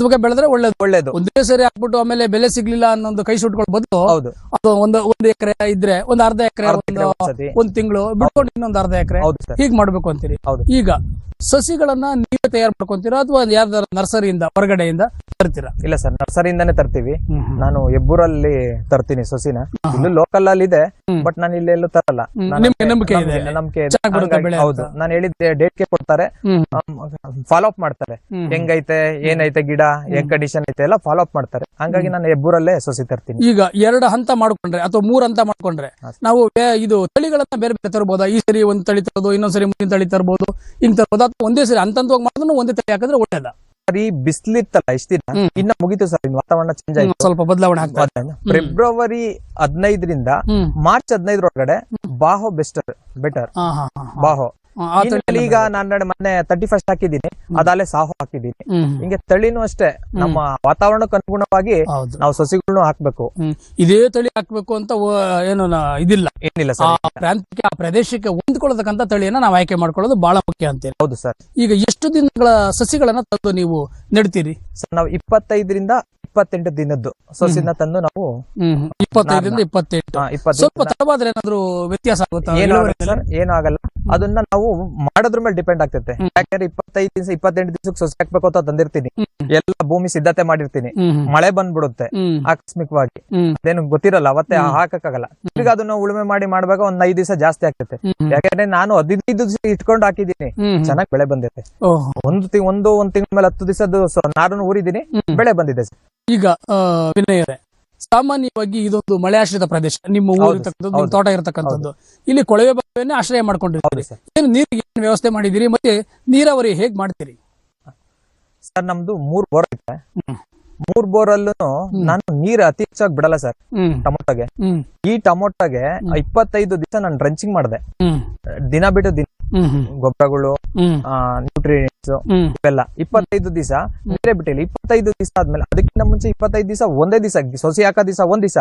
ಬಗ್ಗೆ ಬೆಳೆದ್ರೆ ಒಳ್ಳೇದು. ಒಳ್ಳೇದು. ಒಂದೇ ಸರಿ ಹಾಕ್ಬಿಟ್ಟು ಆಮೇಲೆ ಬೆಲೆ ಸಿಗ್ಲಿಲ್ಲ ಅನ್ನೊಂದು ಕೈ ಸುಟ್ಕೊಳ್ಳೋ ಬದಲು ಹೌದು. ಅದು ಒಂದು ಒಂದು ಎಕರೆ ಇದ್ರೆ ಒಂದ್ ಅರ್ಧ ಎಕರೆ ಒಂದು ತಿಂಗಳು ಬಿಟ್ಕೊಂಡು ಇನ್ನೊಂದ್ ಅರ್ಧ ಎಕರೆ. ಹೀಗ್ ಮಾಡ್ಬೇಕು ಅಂತೀರಿ? ಈಗ ಸಸಿಗಳನ್ನ ನೀವೇ ತಯಾರು ಮಾಡ್ಕೊಂತೀರಾ ಅಥವಾ ಯಾವ್ದಾರ ನರ್ಸರಿಯಿಂದ ಹೊರಗಡೆಯಿಂದ ತರ್ತೀರಾ? ಇಲ್ಲ ಸರ್ ನರ್ಸರಿಯಿಂದಾನೇ ತರ್ತೀವಿ. ನಾನು ಹೆಬ್ಬೂರಲ್ಲಿ ತರ್ತೀನಿ ಸಸಿನ. ಇಲ್ಲೂ ಲೋಕಲ್ ಅಲ್ಲಿ ಇದೆ ಬಟ್ ನಾನು ಇಲ್ಲೆಲ್ಲೂ ತರಲ್ಲ. ನಂಬಿಕೆ ಇದೆ. ನಂಬಿಕೆ ಹೌದು. ನಾನು ಹೇಳಿದ್ದೆ ಡೇಟ್ಗೆ ಕೊಡ್ತಾರೆ. ಫಾಲೋ ಅಪ್ ಮಾಡ್ತಾರೆ. ಹೆಂಗೈತೆ ಏನೈತೆ ಗಿಡ ಹೆಂಗ್ ಕಂಡೀಷನ್ ಐತೆ ಎಲ್ಲ ಫಾಲೋ ಅಪ್ ಮಾಡ್ತಾರೆ. ಹಂಗಾಗಿ ನಾನು ಹೆಬ್ಬೂರಲ್ಲೇ ಸೊಸಿ ತರ್ತೀನಿ ಈಗ ಎರಡು ಹಂತ ಮಾಡ್ಕೊಂಡ್ರೆ ಅಥವಾ ಮೂರ್ ಹಂತ ಮಾಡ್ಕೊಂಡ್ರೆ ನಾವು ಇದು ತಳಿಗಳನ್ನ ಬೇರೆ ಬೇರೆ ತರಬಹುದು ಈ ಸರಿ ಒಂದ್ ತಳಿ ತರೋದು ಇನ್ನೊಂದ್ ಸರಿ ಮುಂದಿನ ತಳಿ ತರಬಹುದು ಹಿಂಗ್ ತರಬಹುದು ಅಥವಾ ಒಂದೇ ಸರಿ ಹಂತ ಹಂತವಾಗಿ ಮಾಡಿದ್ರು ಒಂದೇ ತಳಿ ಹಾಕಿದ್ರೆ ಒಳ್ಳೇದ? ಸರಿ ಬಿಸ್ಲಿತ್ತಲ್ಲ ಬಿಸಿಲಿತ್ತಲ್ಲ ಇಷ್ಟ ದಿನ? ಇನ್ನ ಮುಗಿತು ಸರ್ ಇನ್ನು ವಾತಾವರಣ ಚೇಂಜ್ ಆಯ್ತು. ಸ್ವಲ್ಪ ಬದಲಾವಣೆ ಆಗ್ತದೆ ಫೆಬ್ರವರಿ ಹದಿನೈದರಿಂದ ಮಾರ್ಚ್ ಹದಿನೈದರೊಳಗಡೆ ಬಾಹೋ ಬೆಸ್ಟರ್ ಬೆಟರ್. ಬಾಹೋ ಈಗ ನಾನು ಮೊನ್ನೆ ತರ್ಟಿ ಫಸ್ಟ್ ಹಾಕಿದ್ದೀನಿ ಅದಾಲೆ ಸಾಹು ಹಾಕಿದ್ದೀನಿ. ಹಿಂಗೆ ತಳಿನೂ ಅಷ್ಟೇ. ನಮ್ಮ ವಾತಾವರಣಕ್ಕೆ ಅನುಗುಣವಾಗಿ ನಾವು ಸಸಿಗಳನ್ನು ಹಾಕ್ಬೇಕು. ಇದೇ ತಳಿ ಹಾಕ್ಬೇಕು ಅಂತ ಏನು ಇದಿಲ್ಲ. ಏನಿಲ್ಲ ಪ್ರಾಂತ್ಯಕ್ಕೆ ಆ ಪ್ರದೇಶಕ್ಕೆ ಹೊಂದ್ಕೊಳ್ಳತಕ್ಕಂತ ತಳಿಯನ್ನ ನಾವು ಆಯ್ಕೆ ಮಾಡ್ಕೊಳ್ಳೋದು ಬಹಳ ಮುಖ್ಯ ಅಂತೀರಿ. ಹೌದು ಸರ್. ಈಗ ಎಷ್ಟು ದಿನಗಳ ಸಸಿಗಳನ್ನ ತಂದು ನೀವು ನೆಡ್ತೀರಿ? ಸರ್ ನಾವು ಇಪ್ಪತ್ತೈದರಿಂದ ಇಪ್ಪತ್ತೆಂಟು ದಿನದ್ದು ಸಸಿನ ತಂದು ನಾವು ಇಪ್ಪತ್ತೈದರಿಂದ ಇಪ್ಪತ್ತೆಂಟು. ಸ್ವಲ್ಪ ತಡವಾದ್ರೆ ಏನಾದ್ರು ವ್ಯತ್ಯಾಸ ಆಗುತ್ತಾ? ಏನು ಆಗಲ್ಲ. ಅದನ್ನ ನಾವು ಮಾಡೋದ್ರ ಮೇಲೆ ಡಿಪೆಂಡ್ ಆಗ್ತೈತೆ. ಯಾಕಂದ್ರೆ ಇಪ್ಪತ್ತೈದು ದಿವಸ ಇಪ್ಪತ್ತೆಂಟು ದಿವಸಕ್ಕೆ ಸೊಸೆ ಹಾಕ್ಬೇಕು ಅಂತ ತಂದಿರ್ತೀನಿ. ಎಲ್ಲ ಭೂಮಿ ಸಿದ್ಧತೆ ಮಾಡಿರ್ತೀನಿ. ಮಳೆ ಬಂದ್ಬಿಡುತ್ತೆ ಆಕಸ್ಮಿಕವಾಗಿ. ಅದೇನು ಗೊತ್ತಿರಲ್ಲ ಅವತ್ತೆ ಹಾಕಕ್ಕಾಗಲ್ಲ. ಈಗ ಅದನ್ನ ಉಳುಮೆ ಮಾಡಿ ಮಾಡುವಾಗ ಒಂದ್ ಐದು ದಿವಸ ಜಾಸ್ತಿ ಆಗ್ತೈತೆ. ಯಾಕಂದ್ರೆ ನಾನು ಹದಿನೈದು ದಿವಸ ಇಟ್ಕೊಂಡು ಹಾಕಿದೀನಿ ಚೆನ್ನಾಗಿ ಬೆಳೆ ಬಂದೈತೆ. ಒಂದು ತಿಂಗ್ ಒಂದು ಒಂದ್ ತಿಂಗಳ ಮೇಲೆ ಹತ್ತು ದಿವಸದ್ದು ನಾರನ್ನು ಊರಿದ್ದೀನಿ ಬೆಳೆ ಬಂದಿದೆ ಈಗ ವಿನಯರೇ ಸಾಮಾನ್ಯವಾಗಿ ಇದೊಂದು ಮಳೆ ಆಶ್ರಿತ ಪ್ರದೇಶ. ನಿಮ್ಮ ಊರು ಹೌದು, ಇರ್ತಕ್ಕಂಥದ್ದು ನಿಮ್ಮ ತೋಟ ಇರತಕ್ಕಂಥದ್ದು. ಇಲ್ಲಿ ಕೊಳವೆ ಬಾವಿಯನ್ನೇ ಆಶ್ರಯ ಮಾಡ್ಕೊಂಡಿರ್ತೀರಿ ಏನು ನೀರಿಗೆ ಏನು ವ್ಯವಸ್ಥೆ ಮಾಡಿದಿರಿ ಮತ್ತೆ ನೀರಾವರಿ ಹೇಗ್ ಮಾಡ್ತೀರಿ? ಸರ್ ನಮ್ದು ಮೂರ್ ಬೋರ್ ಐತೆ. ಮೂರ್ ಬೋರ್ ಅಲ್ಲೂ ನಾನು ನೀರ್ ಅತಿ ಹೆಚ್ಚಾಗಿ ಬಿಡಲ್ಲ ಸರ್. ಟೊಮೊಟೊಗೆ. ಈ ಟೊಮೊಟೊಗೆ ಇಪ್ಪತ್ತೈದು ದಿವಸ ನಾನು ಡ್ರಂಚಿಂಗ್ ಮಾಡಿದೆ. ದಿನ ಬಿಟ್ಟು ದಿನ ಗೊಬ್ಬರಗಳು ನ್ಯೂಟ್ರಿಯನ್ಸ್ ನ್ಯೂಟ್ರಿಯೆಂಟ್ಸ್ ಇವೆಲ್ಲ. ಇಪ್ಪತ್ತೈದು ದಿವಸ ಬೇರೆ ಬಿಟ್ಟಿಲ್ಲ ಇಪ್ಪತ್ತೈದು ದಿವಸ ಆದ್ಮೇಲೆ ಅದಕ್ಕಿಂತ ಮುಂಚೆ ಇಪ್ಪತ್ತೈದು ದಿವಸ ಒಂದೇ ದಿವಸ ಸೊಸಿ ಹಾಕೋ ದಿವಸ ಒಂದ್ ದಿವಸ.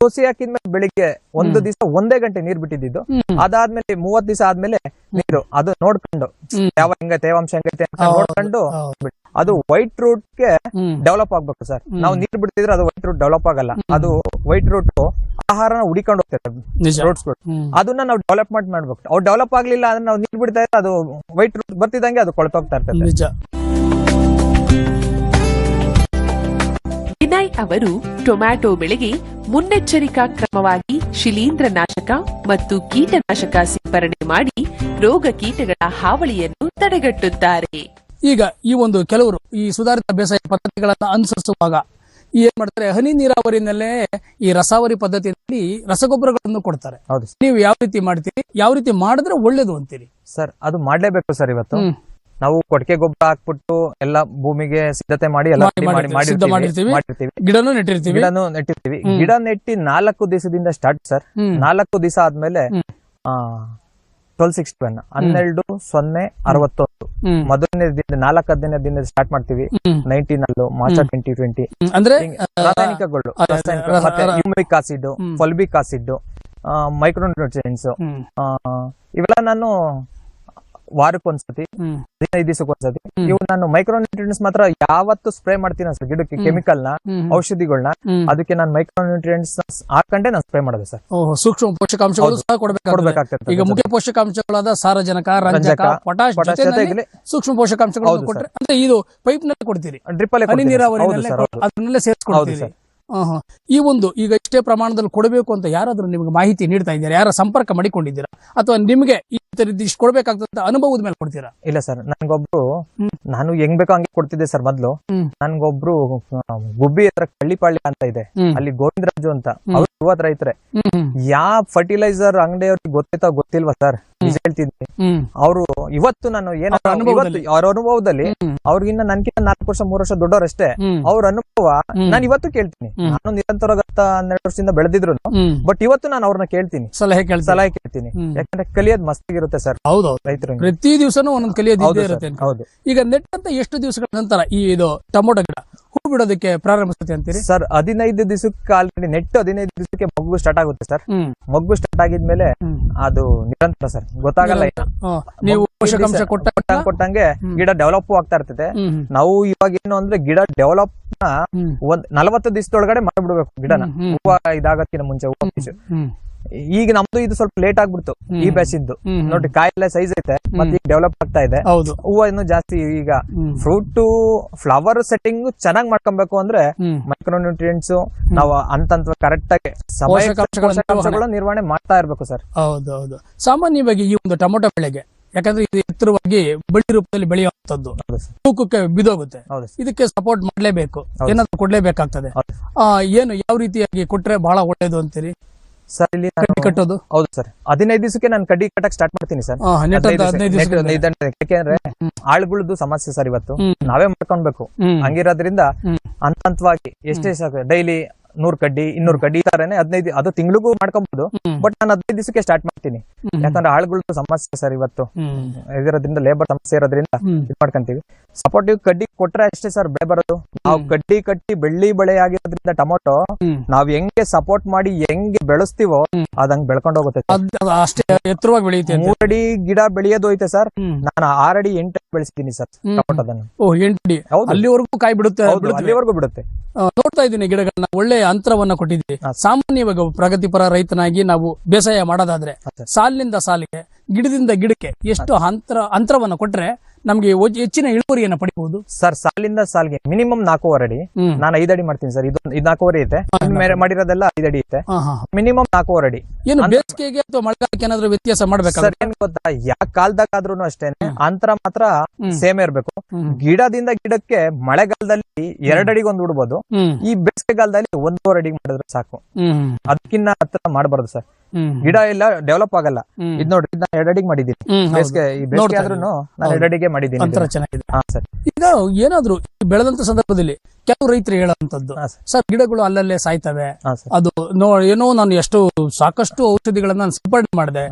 ಸೊಸಿ ಹಾಕಿದ್ಮೇಲೆ ಬೆಳಿಗ್ಗೆ ಒಂದು ದಿವಸ ಒಂದೇ ಗಂಟೆ ನೀರ್ ಬಿಟ್ಟಿದ್ದು ಅದಾದ್ಮೇಲೆ ಮೂವತ್ ದಿವಸ ಆದ್ಮೇಲೆ ನೀರು ಅದು ನೋಡ್ಕೊಂಡು ಯಾವ ಹೆಂಗ ತೇವಾಂಶ ಹೆಂಗೈತೆ ಅಂತ ನೋಡ್ಕೊಂಡು ಅದು ವೈಟ್ ರೂಟ್ಗೆ ಡೆವಲಪ್ ಆಗ್ಬೇಕು ಸರ್. ನಾವು ನೀರ್ ಬಿಡ್ತಿದ್ರೆ ಅದು ವೈಟ್ ರೂಟ್ ಡೆವಲಪ್ ಆಗಲ್ಲ. ಅದು ವೈಟ್ ರೂಟ್ ಆಹಾರನ ಹುಡಿಕೊಂಡು ಹೋಗ್ತಾರೆ. ಅದನ್ನ ನಾವು ಡೆವಲಪ್ಮೆಂಟ್ ಮಾಡ್ಬೇಕು. ಅವ್ರು ಡೆವಲಪ್ ಆಗ್ಲಿಲ್ಲ ಅಂದ್ರೆ ನಾವು ನೀರ್ ಬಿಡ್ತಾ ಇದ್ರೆ ಅದು ವೈಟ್ ರೂಟ್ ಬರ್ತಿದಂಗೆ ಅದು ಕೊಳ್ತೋಗ್ತಾ ಇರ್ತದೆ. ನಿಜ. ವಿನಯ್ ಅವರು ಟೊಮ್ಯಾಟೊ ಬೆಳೆಗೆ ಮುನ್ನೆಚ್ಚರಿಕಾ ಕ್ರಮವಾಗಿ ಶಿಲೀಂಧ್ರನಾಶಕ ಮತ್ತು ಕೀಟನಾಶಕ ಸಿಂಪರಣೆ ಮಾಡಿ ರೋಗ ಕೀಟಗಳ ಹಾವಳಿಯನ್ನು ತಡೆಗಟ್ಟುತ್ತಾರೆ. ಈಗ ಈ ಒಂದು ಕೆಲವರು ಈ ಸುಧಾರಿತ ಬೇಸಾಯ ಪದ್ಧತಿಗಳನ್ನು ಅನುಸರಿಸುವಾಗ ಏನ್ ಮಾಡ್ತಾರೆ? ಹನಿ ನೀರಾವರಿನಲ್ಲೇ ಈ ರಸಾವರಿ ಪದ್ಧತಿಯಲ್ಲಿ ರಸಗೊಬ್ಬರಗಳನ್ನು ಕೊಡ್ತಾರೆ. ಹೌದು ನೀವು ಯಾವ ರೀತಿ ಮಾಡ್ತೀರಿ? ಯಾವ ರೀತಿ ಮಾಡಿದ್ರೆ ಒಳ್ಳೇದು ಅಂತೀರಿ? ಸರ್ ಅದು ಮಾಡ್ಲೇಬೇಕು ಸರ್ ಇವತ್ತು. ನಾವು ಕೊಟ್ಟಿಗೆ ಗೊಬ್ಬರ ಹಾಕ್ಬಿಟ್ಟು ಎಲ್ಲ ಭೂಮಿಗೆ ಸಿದ್ಧತೆ ಮಾಡಿ ಎಲ್ಲ ಗಿಡನೂ ನೆಟ್ಟಿರ್ತೀವಿ. ಗಿಡನು ನೆಟ್ಟಿರ್ತೀವಿ. ಗಿಡ ನೆಟ್ಟಿ ನಾಲ್ಕು ದಿವಸದಿಂದ ಸ್ಟಾರ್ಟ್ ಸರ್. ನಾಲ್ಕು ದಿವಸ ಆದ್ಮೇಲೆ. ಟ್ವೆಲ್ ಸಿಕ್ಸ್ಟಿ ಒನ್ ಹನ್ನೆರಡು ಸೊನ್ನೆ ಅರವತ್ತೊಂದು. ಮೊದಲನೇ ದಿನ ನಾಲ್ಕು ಹದಿನೈದು ದಿನ ಸ್ಟಾರ್ಟ್ ಮಾಡ್ತೀವಿ. ನೈನ್ಟೀನ್ ಅಲ್ಲು ಮಾರ್ಚ್ ಟ್ವೆಂಟಿ ಟ್ವೆಂಟಿ. ಅಂದ್ರೆ ರಾಸಾಯನಿಕಗಳು ಅದೇ, ರಾಸಾಯನಿಕ ರ- ಮತ್ತೆ ರ- humic acid fulvic acid micronutrients. ಇವೆಲ್ಲ ನಾನು ವಾರಕ್ಕೊಂದ್ಸತಿ. ಹದಿನೈದು ದಿವಸಕ್ಕೊಂದ್ಸತಿ. ಇವು ನಾನು ಮೈಕ್ರೋನ್ಯೂಟ್ರಿಯೆಂಟ್ಸ್ ಮಾತ್ರ ಯಾವತ್ತು ಸ್ಪ್ರೇ ಮಾಡ್ತೀನಿ ಸರ್ ಗಿಡಕ್ಕೆ ಕೆಮಿಕಲ್ನ. ಔಷಧಿಗಳನ್ನ. ಅದಕ್ಕೆ ನಾನು ಮೈಕ್ರೋನ್ಯೂಟ್ರಿಯೆಂಟ್ಸ್ ಹಾಕೊಂಡೆ ನಾನು ಸ್ಪ್ರೇ ಮಾಡೋದು ಸರ್ ಸೂಕ್ಷ್ಮ ಪೋಷಕಾಂಶಗಳು. ಸಹ ಕೊಡಬೇಕಾಗ್ತದೆ ಈಗ ಮುಖ್ಯ ಪೋಷಕಾಂಶಗಳಾದ ಸಾರಜನಕ ರಂಜಕ ಪೊಟಾಶ್ ಸೂಕ್ಷ್ಮ ಪೋಷಕಾಂಶಗಳು ಕೊಟ್ಟರೆ ಅಂದ್ರೆ ಇದು ಪೈಪ್ನಲ್ಲಿ ಕೊಡ್ತೀರಿ ಡ್ರಿಪ್ ಅಲ್ಲೇ ಹನಿ ನೀರಾವರಿ ಅದನ್ನೆಲ್ಲ ಹೌದು ನೀರಾವರಿನಲ್ಲೇ ಸರ್ ಕೊ- ಹೌದು. ಸೇರಿಸ್ಕೊಡ್ತೀರಿ ಸರ್. ಆಹಾ. ಈ ಒಂದು ಈಗ ಇಷ್ಟೇ ಪ್ರಮಾಣದಲ್ಲಿ ಕೊಡಬೇಕು ಅಂತ ಯಾರಾದ್ರೂ ನಿಮ್ಗೆ ಮಾಹಿತಿ ನೀಡ್ತಾ ಇದ್ದಾರೆ ಯಾರ ಸಂಪರ್ಕ ಮಾಡಿಕೊಂಡಿದ್ದೀರಾ ಅಥವಾ ನಿಮಗೆ ಈ ಇಷ್ಟು ಕೊಡ್ಬೇಕಾಗ್ತದೆ ಅನುಭವದ ಮೇಲೆ ಕೊಡ್ತೀರಾ? ಇಲ್ಲ ಸರ್ ನನ್ಗೊಬ್ರು. ನಾನು ಹೆಂಗ್ ಬೇಕೋ ಹಂಗೆ ಕೊಡ್ತಿದ್ದೆ ಸರ್ ಮೊದ್ಲು. ನನ್ಗೊಬ್ರು ಗುಬ್ಬಿ ಹತ್ರ ಕಳ್ಳಿಪಾಳ್ಯ ಅಂತ ಇದೆ. ಅಲ್ಲಿ ಗೋವಿಂದರಾಜು ಅಂತ. ಅವ್ರು ಯುವತ್ ರೈತರೆ ಯಾವ ಫರ್ಟಿಲೈಸರ್ ಅಂಗಡಿಯವ್ರಿಗೆ ಗೊತ್ತೈತಾ ಗೊತ್ತಿಲ್ವಾ ಸರ್? ನಿಜ ಹೇಳ್ತಿದ್ದೆ ಅವರು ಇವತ್ತು ನಾನು ಏನ ಅವ್ರ ಅನುಭವದಲ್ಲಿ. ಅವ್ರಿಗಿನ್ನ ನನ್ಕಿಂತ ನಾಲ್ಕು ವರ್ಷ ಮೂರು ವರ್ಷ ದೊಡ್ಡವರಷ್ಟೇ. ಅವ್ರ ಅನುಭವ. ನಾನು ಇವತ್ತು ಕೇಳ್ತೀನಿ. ನಾನು ನಿರಂತರ ಹತ್ತ ಹನ್ನೆರಡು ವರ್ಷದಿಂದ ಬೆಳೆದಿದ್ರು ಬಟ್ ಇವತ್ತು ನಾನು ಅವ್ರನ್ನ ಕೇಳ್ತೀನಿ. ಸಲಹೆ ಸಲಹೆ ಹ್ಮ್. ಯಾಕಂದ್ರೆ ಕಲಿಯೋದ್ ಮಸ್ತಿಗಿರುತ್ತೆ ಸರ್ ಹೌದೌದು ರೈತರು ಪ್ರತಿ ದಿವಸನೂ ಒಂದೊಂದು ಕಲಿಯೋದು ಇರುತ್ತೆ ಅಂತ. ಹೌದು ಈಗ ನೆಟ್ಟಂತ ಎಷ್ಟು ದಿವಸಗಳ ನಂತರ ಈ ಇದು ಟೊಮೊಟೊ ಗಿಡ ಹೂ ಬಿಡೋದಕ್ಕೆ ಪ್ರಾರಂಭಿಸುತ್ತೆ ಅಂತೀರಿ ಸರ್ ಹದಿನೈದು ದಿವಸಕ್ಕೆ ಆಲ್ರೆಡಿ ನೆಟ್ ಹದಿನೈದು ದಿವಸಕ್ಕೆ ಮಗು ಸ್ಟಾರ್ಟ್ ಆಗುತ್ತೆ ಸರ್ ಹ್ಮ್ ಮಗು ಸ್ಟಾರ್ಟ್ ಆಗಿದ್ಮೇಲೆ ಹ್ಮ್. ಅದು ನಿರಂತರ ಸರ್ ಗೊತ್ತಾಗಲ್ಲ. ಹಾ, ನೀವು ಪೋಷಕಾಂಶ ಕೊಟ್ಟ ಕೊಟ್ಟಂಗ್ ಕೊಟ್ಟಂಗೆ ಹ್ಮ್. ಗಿಡ ಡೆವಲಪ್ ಆಗ್ತಾ ಇರ್ತದೆ ಹ್ಮ್ ಹ್ಮ್. ನಾವು ಇವಾಗ ಏನು ಅಂದ್ರೆ ಗಿಡ ಡೆವಲಪ್ನ ಹ್ಮ್ ಒಂದ್ ನಲವತ್ತು ದಿವಸದೊಳಗಡೆ ಮಾಡ್ಬಿಡ್ಬೇಕು ಗಿಡನ ಹ್ಮ್, ಹ್ಮ್. ಹೂವ ಇದಾಗಕ್ಕಿಂತ ಮುಂಚೆ ಹೂವ. ಹ್ಮ್ ಈಗ ನಮ್ದು ಇದು ಸ್ವಲ್ಪ ಲೇಟ್ ಆಗ್ಬಿಡ್ತು ಈ ಬ್ಯಾಚ್ ಇದ್ದು ನೋಡಿ ಕಾಯಿಲೆ ಸೈಜ್ ಐತೆ ಮತ್ತೆ ಈಗ ಡೆವಲಪ್ ಆಗ್ತಾ ಇದೆ. ಹೌದು. ಹೂವ ಇನ್ನು ಜಾಸ್ತಿ ಈಗ ಫ್ರೂಟ್ ಫ್ಲವರ್ ಸೆಟ್ಟಿಂಗ್ ಚೆನ್ನಾಗ್ ಮಾಡ್ಕೊಬೇಕು ಅಂದ್ರೆ ಮೈಕ್ರೋ ನ್ಯೂಟ್ರಿಯೆಂಟ್ಸ್ ನಾವು ಅಂತಂತ ಕರೆಕ್ಟ್ ಆಗಿ ಸಮಯ ಪೋಷಕಾಂಶಗಳ ಪೋಷಕಾಂಶಗಳ ನಿರ್ವಹಣೆ ಮಾಡ್ತಾ ಇರ್ಬೇಕು ಸರ್. ಹೌದು ಹೌದು. ಸಾಮಾನ್ಯವಾಗಿ ಈ ಒಂದು ಟೊಮೊಟೊ ಬೆಳೆಗೆ ಯಾಕಂದ್ರೆ ಇದು ಎತ್ತರವಾಗಿ ಬಳ್ಳಿ ರೂಪದಲ್ಲಿ ಬೆಳೆಯುವಂತದ್ದು ತೂಕಕ್ಕೆ ಬಿದೋಗುತ್ತೆ. ಇದಕ್ಕೆ ಸಪೋರ್ಟ್ ಮಾಡಲೇಬೇಕು. ಏನಾದ್ರು ಕೊಡ್ಲೇಬೇಕಾಗ್ತದೆ. ಏನು ಯಾವ ರೀತಿಯಾಗಿ ಕೊಟ್ರೆ ಬಹಳ ಒಳ್ಳೇದು ಅಂತೀರಿ? ಸರ್ ಇಲ್ಲಿ ಕಡ್ಡಿ ಕಟ್ಟೋದು? ಹೌದು ಸರ್ ಹದಿನೈದು ದಿವಸಕ್ಕೆ ನಾನು ಕಡ್ಡಿ ಕಟ್ಟಕ್ ಸ್ಟಾರ್ಟ್ ಮಾಡ್ತೀನಿ ಸರ್ ಯಾಕೆಂದ್ರೆ ಆಳುಗಳದ್ದು ಸಮಸ್ಯೆ ಸರ್ ಇವತ್ತು. ನಾವೇ ಮಾಡ್ಕೊಳ್ಬೇಕು. ಹ್ಮ್. ಹಂಗಿರೋದ್ರಿಂದ. ಹಂತ ಹಂತವಾಗಿ ಎಷ್ಟೇ ಡೈಲಿ ನೂರ್ ಕಡ್ಡಿ ಇನ್ನೂರ್ ಕಡ್ಡಿ ತರನೇ ಹದಿನೈದು ಅದು ತಿಂಗಳಿಗೂ ಮಾಡ್ಕೊಬಹುದು. ಬಟ್ ನಾನು ಹದಿನೈದು ದಿವಸಕ್ಕೆ ಸ್ಟಾರ್ಟ್ ಮಾಡ್ತೀನಿ. ಯಾಕಂದ್ರೆ ಆಳುಗಳದ್ದು ಸಮಸ್ಯೆ ಸರ್ ಇವತ್ತು. ಇದರದ್ರಿಂದ ಇರೋದ್ರಿಂದ ಲೇಬರ್ ಸಮಸ್ಯೆ ಇರೋದ್ರಿಂದ. ಇದು ಮಾಡ್ಕೊಂತೀವಿ. ಸಪೋರ್ಟಿವ್ ಕಡ್ಡಿ ಕೊಟ್ರೆ ಅಷ್ಟೇ ಸರ್ ಬೆಳೆ ಬರೋದು. ನಾವು. ಕಡ್ಡಿ ಕಟ್ಟಿ ಬೆಳ್ಳಿ ಬೆಳೆ ಆಗಿರೋದ್ರಿಂದ ಟೊಮೊಟೊ ನಾವ್ ಹೆಂಗೆ ಸಪೋರ್ಟ್ ಮಾಡಿ ಹೆಂಗೆ ಬೆಳೆಸ್ತೀವೋ. ಅದಂಗ್ ಬೆಳ್ಕೊಂಡು ಹೋಗುತ್ತೆ ಅಷ್ಟೇ ಎತ್ತರವಾಗಿ ಬೆಳೆಯುತ್ತೆ. ಮೂರಡಿ ಗಿಡ ಬೆಳೆಯೋದು ಐತೆ ಸರ್. ನಾನು ಆರಡಿ ಎಂಟು ಬೆಳೆಸ್ತೀನಿ ಸರ್. ಟೊಮೊಟೊದನ್ನು. ಅಲ್ಲಿವರೆಗೂ ಕಾಯಿ ಬಿಡುತ್ತೆ ಅಲ್ಲಿವರೆಗೂ ಬಿಡುತ್ತೆ. ನೋಡ್ತಾ ಇದ್ದೀನಿ ಗಿಡಗಳನ್ನ ಒಳ್ಳೆ ಅಂತರವನ್ನ ಕೊಟ್ಟಿದ್ದೀವಿ ಸಾಮಾನ್ಯವಾಗಿ ಪ್ರಗತಿಪರ ರೈತನಾಗಿ ನಾವು ಬೇಸಾಯ ಮಾಡೋದಾದ್ರೆ ಸಾಲಿನಿಂದ ಸಾಲಿಗೆ ಗಿಡದಿಂದ ಗಿಡಕ್ಕೆ ಎಷ್ಟು ಅಂತರ ಅಂತರವನ್ನು ಕೊಟ್ರೆ ನಮ್ಗೆ ಹೆಚ್ಚಿನ ಇಳುವರಿಯನ್ನು ಪಡಿಬಹುದು ಸರ್ ಸಾಲಿಂದ ಸಾಲ್ಗೆ ಮಿನಿಮಮ್ ನಾಲ್ಕೂವರೆ ಅಡಿ. ನಾನು ಐದಡಿ ಮಾಡ್ತೀನಿ ಸರ್. ಇದು ಇದು ನಾಲ್ಕೂವರೆ ಐತೆ. ಮಾಡಿರೋದೆಲ್ಲ ಐದಡಿ ಐತೆ. ಮಿನಿಮಮ್ ನಾಲ್ಕೂವರೆ ಅಡಿ. ಏನು ಬೇಸಿಗೆಗೆ ಅಥವಾ ಮಳೆಗಾಲಕ್ಕೆ ಏನಾದ್ರು ವ್ಯತ್ಯಾಸ ಸರ್ ಮಾಡ್ಬೇಕಾಗುತ್ತೆ ಏನ್ ಗೊತ್ತಾ? ಯಾವ ಕಾಲದಾಗಾದ್ರೂ ಅಷ್ಟೇನೆ ಅಂತರ ಮಾತ್ರ ಸೇಮ್ ಇರ್ಬೇಕು. ಗಿಡದಿಂದ ಗಿಡಕ್ಕೆ ಮಳೆಗಾಲದಲ್ಲಿ ಎರಡಡಿಗೆ ಒಂದ್ ಉಡ್ಬೋದು. ಈ ಬೇಸಿಗೆಗಾಲದಲ್ಲಿ ಒಂದೂವರೆ ಅಡಿಗೆ ಮಾಡಿದ್ರೆ ಸಾಕು. ಅದಕ್ಕಿಂತ ಅದಕ್ಕಿನ್ನ ಹತ್ರ ಮಾಡಬಾರ್ದು ಸರ್. ಗಿಡ ಎಲ್ಲ ಡೆವಲಪ್ ಆಗಲ್ಲ. ಇದ್ ನೋಡ್ರಿ ನಾನು ಎರಡಡಿಗೆ ಮಾಡಿದ್ದೀನಿ. ಬೇಸಿಗೆ ಈ ಬೇಸಿಗೆ ಆದ್ರೂ ನಾನು ಎಡಡಿಗೆ ಮಾಡಿದ್ದೀನಿ ಒಂಥರ. ಚೆನ್ನಾಗಿದೆ. ಹಾ ಸರ್. ಈಗ ಏನಾದ್ರು ಬೆಳೆದಂತ ಸಂದರ್ಭದಲ್ಲಿ ಕೆಲವು ರೈತರು ಹೇಳುವಂತದ್ದು ಸರ್. ಗಿಡಗಳು ಅಲ್ಲಲ್ಲೇ ಸಾಯ್ತವೆ. ಅದು ನೋ ಏನೋ ನಾನು ಎಷ್ಟು ಸಾಕಷ್ಟು ಔಷಧಿಗಳನ್ನ ನಾನು ಸಿಂಪಡಣೆ ಮಾಡಿದೆ.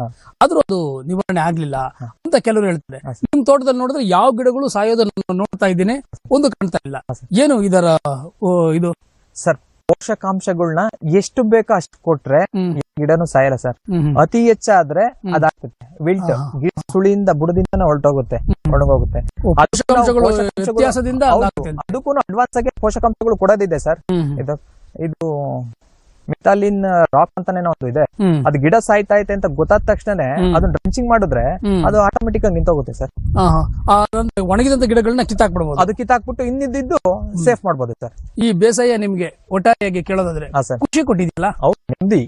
ಆದ್ರೂ ಅದು ನಿವಾರಣೆ ಆಗ್ಲಿಲ್ಲ ಅಂತ ಕೆಲವರು ಹೇಳ್ತಾರೆ. ನಿಮ್ ತೋಟದಲ್ಲಿ ನೋಡಿದ್ರೆ ಯಾವ ಗಿಡಗಳು ಸಾಯೋದನ್ನ ನೋಡ್ತಾ ಇದ್ದೀನಿ ಒಂದು ಕಾಣ್ತಾ ಇಲ್ಲ. ಏನು ಇದರ ಇದು? ಸರ್ ಪೋಷಕಾಂಶಗಳನ್ನ ಎಷ್ಟು ಬೇಕೋ ಅಷ್ಟು ಕೊಟ್ರೆ ಗಿಡನು ಸಾಯಲ್ಲ ಸರ್. ಅತಿ ಹೆಚ್ಚಾದ್ರೆ. ಅದಾಗ್ತದೆ. ವಿಲ್ಟ್ ಗಿಡ ಸುಳಿಯಿಂದ ಬುಡದಿಂದ ಹೊರಟೋಗುತ್ತೆ ಒಣಗೋಗುತ್ತೆ ಅದಕ್ಕೂ ಅಡ್ವಾನ್ಸ್ ಆಗಿ ಪೋಷಕಾಂಶಗಳು ಕೊಡೋದಿದೆ ಸರ್. ಇದು ಇದು ಮಿತಾಲಿನ್ ರಾಕ್ ಅಂತಾನೆ ಒಂದು ಇದೆ. ಅದು ಗಿಡ ಸಾಯ್ತಾ ಐತೆ ಅಂತ ಗೊತ್ತಾದ ತಕ್ಷಣನೇ. ಅದನ್ನ ಡ್ರಂಚಿಂಗ್ ಮಾಡಿದ್ರೆ ಅದು ಆಟೋಮೆಟಿಕ್ ಆಗಿ ನಿಂತೋಗುತ್ತೆ ಸರ್. ಒಣಗಿದಂತ ಗಿಡಗಳನ್ನ ಕಿತ್ತಾಕ್ಬಿಡ್ಬೋದು. ಅದು ಕಿತ್ತಾಕ್ಬಿಟ್ಟು ಇನ್ನಿದ್ದು ಸೇಫ್ ಮಾಡ್ಬೋದು ಸರ್. ಈ ಬೇಸಾಯ ನಿಮ್ಗೆ ಒಟ್ಟಾರೆಯಾಗಿ ಕೇಳೋದಾದ್ರೆ ಖುಷಿ ಕೊಟ್ಟಿದ್ಯಲ್ಲ ನೆಮ್ಮದಿ.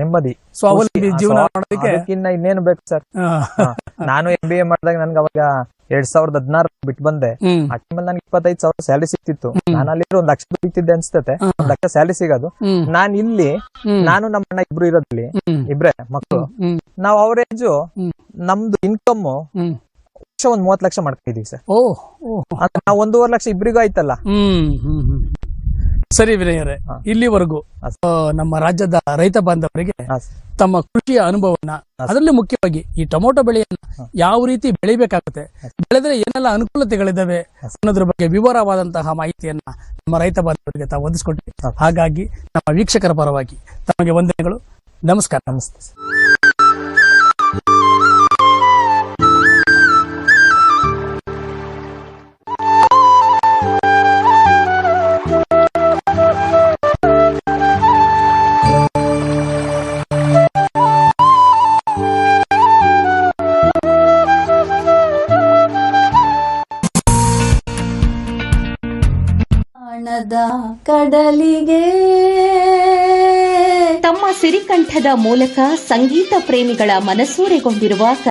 ನೆಮ್ಮದಿ ಸ್ವಾವಲಂಬಿ. ಜೀವನ ಮಾಡೋದಕ್ಕೆ ಇನ್ನೇನು ಬೇಕು ಸರ್. ನಾನು ಎಂ ಬಿ ಎ ಮಾಡಿದಾಗ ನನ್ಗೆ ಅವಾಗ ಎರಡ್ ಸಾವಿರದ ಹದಿನಾರು ಬಿಟ್ಟು ಬಂದೆ. ಆ ಟೈಮಲ್ಲಿ ನನಗೆ ಇಪ್ಪತ್ತೈದು ಸಾವಿರ ಸ್ಯಾಲರಿ ಸಿಕ್ತಿತ್ತು. ನಾನು ಅಲ್ಲಿ ಒಂದ್ ಲಕ್ಷ ಸಿಗ್ತಿದ್ದೆ ಅನ್ಸ್ತತೆ. ಒಂದ್ ಲಕ್ಷ ಸ್ಯಾಲರಿ ಸಿಗೋದು. ನಾನ್ ಇಲ್ಲಿ ನಾನು ನಮ್ಮ ಅಣ್ಣ ಇಬ್ರು ಇರೋದ್ರಲ್ಲಿ ಇಬ್ರೇ ಮಕ್ಕಳು. ನಾವ್ ಅವರೇಜು ನಮ್ದು ಇನ್ಕಮ್ ಲಕ್ಷ ಒಂದ್ ಮೂವತ್ ಲಕ್ಷ ಮಾಡ್ತಿದೀವಿ ಸರ್. ನಾವು ಒಂದೂವರೆ ಲಕ್ಷ ಇಬ್ರಿಗೂ ಆಯ್ತಲ್ಲ. ಸರಿ ವಿನಯರೇ ಇಲ್ಲಿವರೆಗೂ ನಮ್ಮ ರಾಜ್ಯದ ರೈತ ಬಾಂಧವರಿಗೆ. ತಮ್ಮ ಕೃಷಿಯ ಅನುಭವನ. ಅದರಲ್ಲಿ ಮುಖ್ಯವಾಗಿ ಈ ಟೊಮೊಟೊ ಬೆಳೆಯನ್ನ ಯಾವ ರೀತಿ ಬೆಳಿಬೇಕಾಗುತ್ತೆ ಬೆಳೆದ್ರೆ ಏನೆಲ್ಲ ಅನುಕೂಲತೆಗಳಿದ್ದಾವೆ ಅನ್ನೋದ್ರ ಬಗ್ಗೆ ವಿವರವಾದಂತಹ ಮಾಹಿತಿಯನ್ನ ನಮ್ಮ ರೈತ ಬಾಂಧವರಿಗೆ ತಾವು ಒದಗಿಸ್ಕೊಟ್ರಿ ಹಾಗಾಗಿ ನಮ್ಮ ವೀಕ್ಷಕರ ಪರವಾಗಿ ತಮಗೆ ವಂದನೆಗಳು. ನಮಸ್ಕಾರ. ನಮಸ್ತೆ. ಸರ್. ಕಡಲಿಗೆ ತಮ್ಮ ಸಿರಿಕಂಠದ ಮೂಲಕ ಸಂಗೀತ ಪ್ರೇಮಿಗಳ ಮನಸೂರೆಗೊಂಡಿರುವ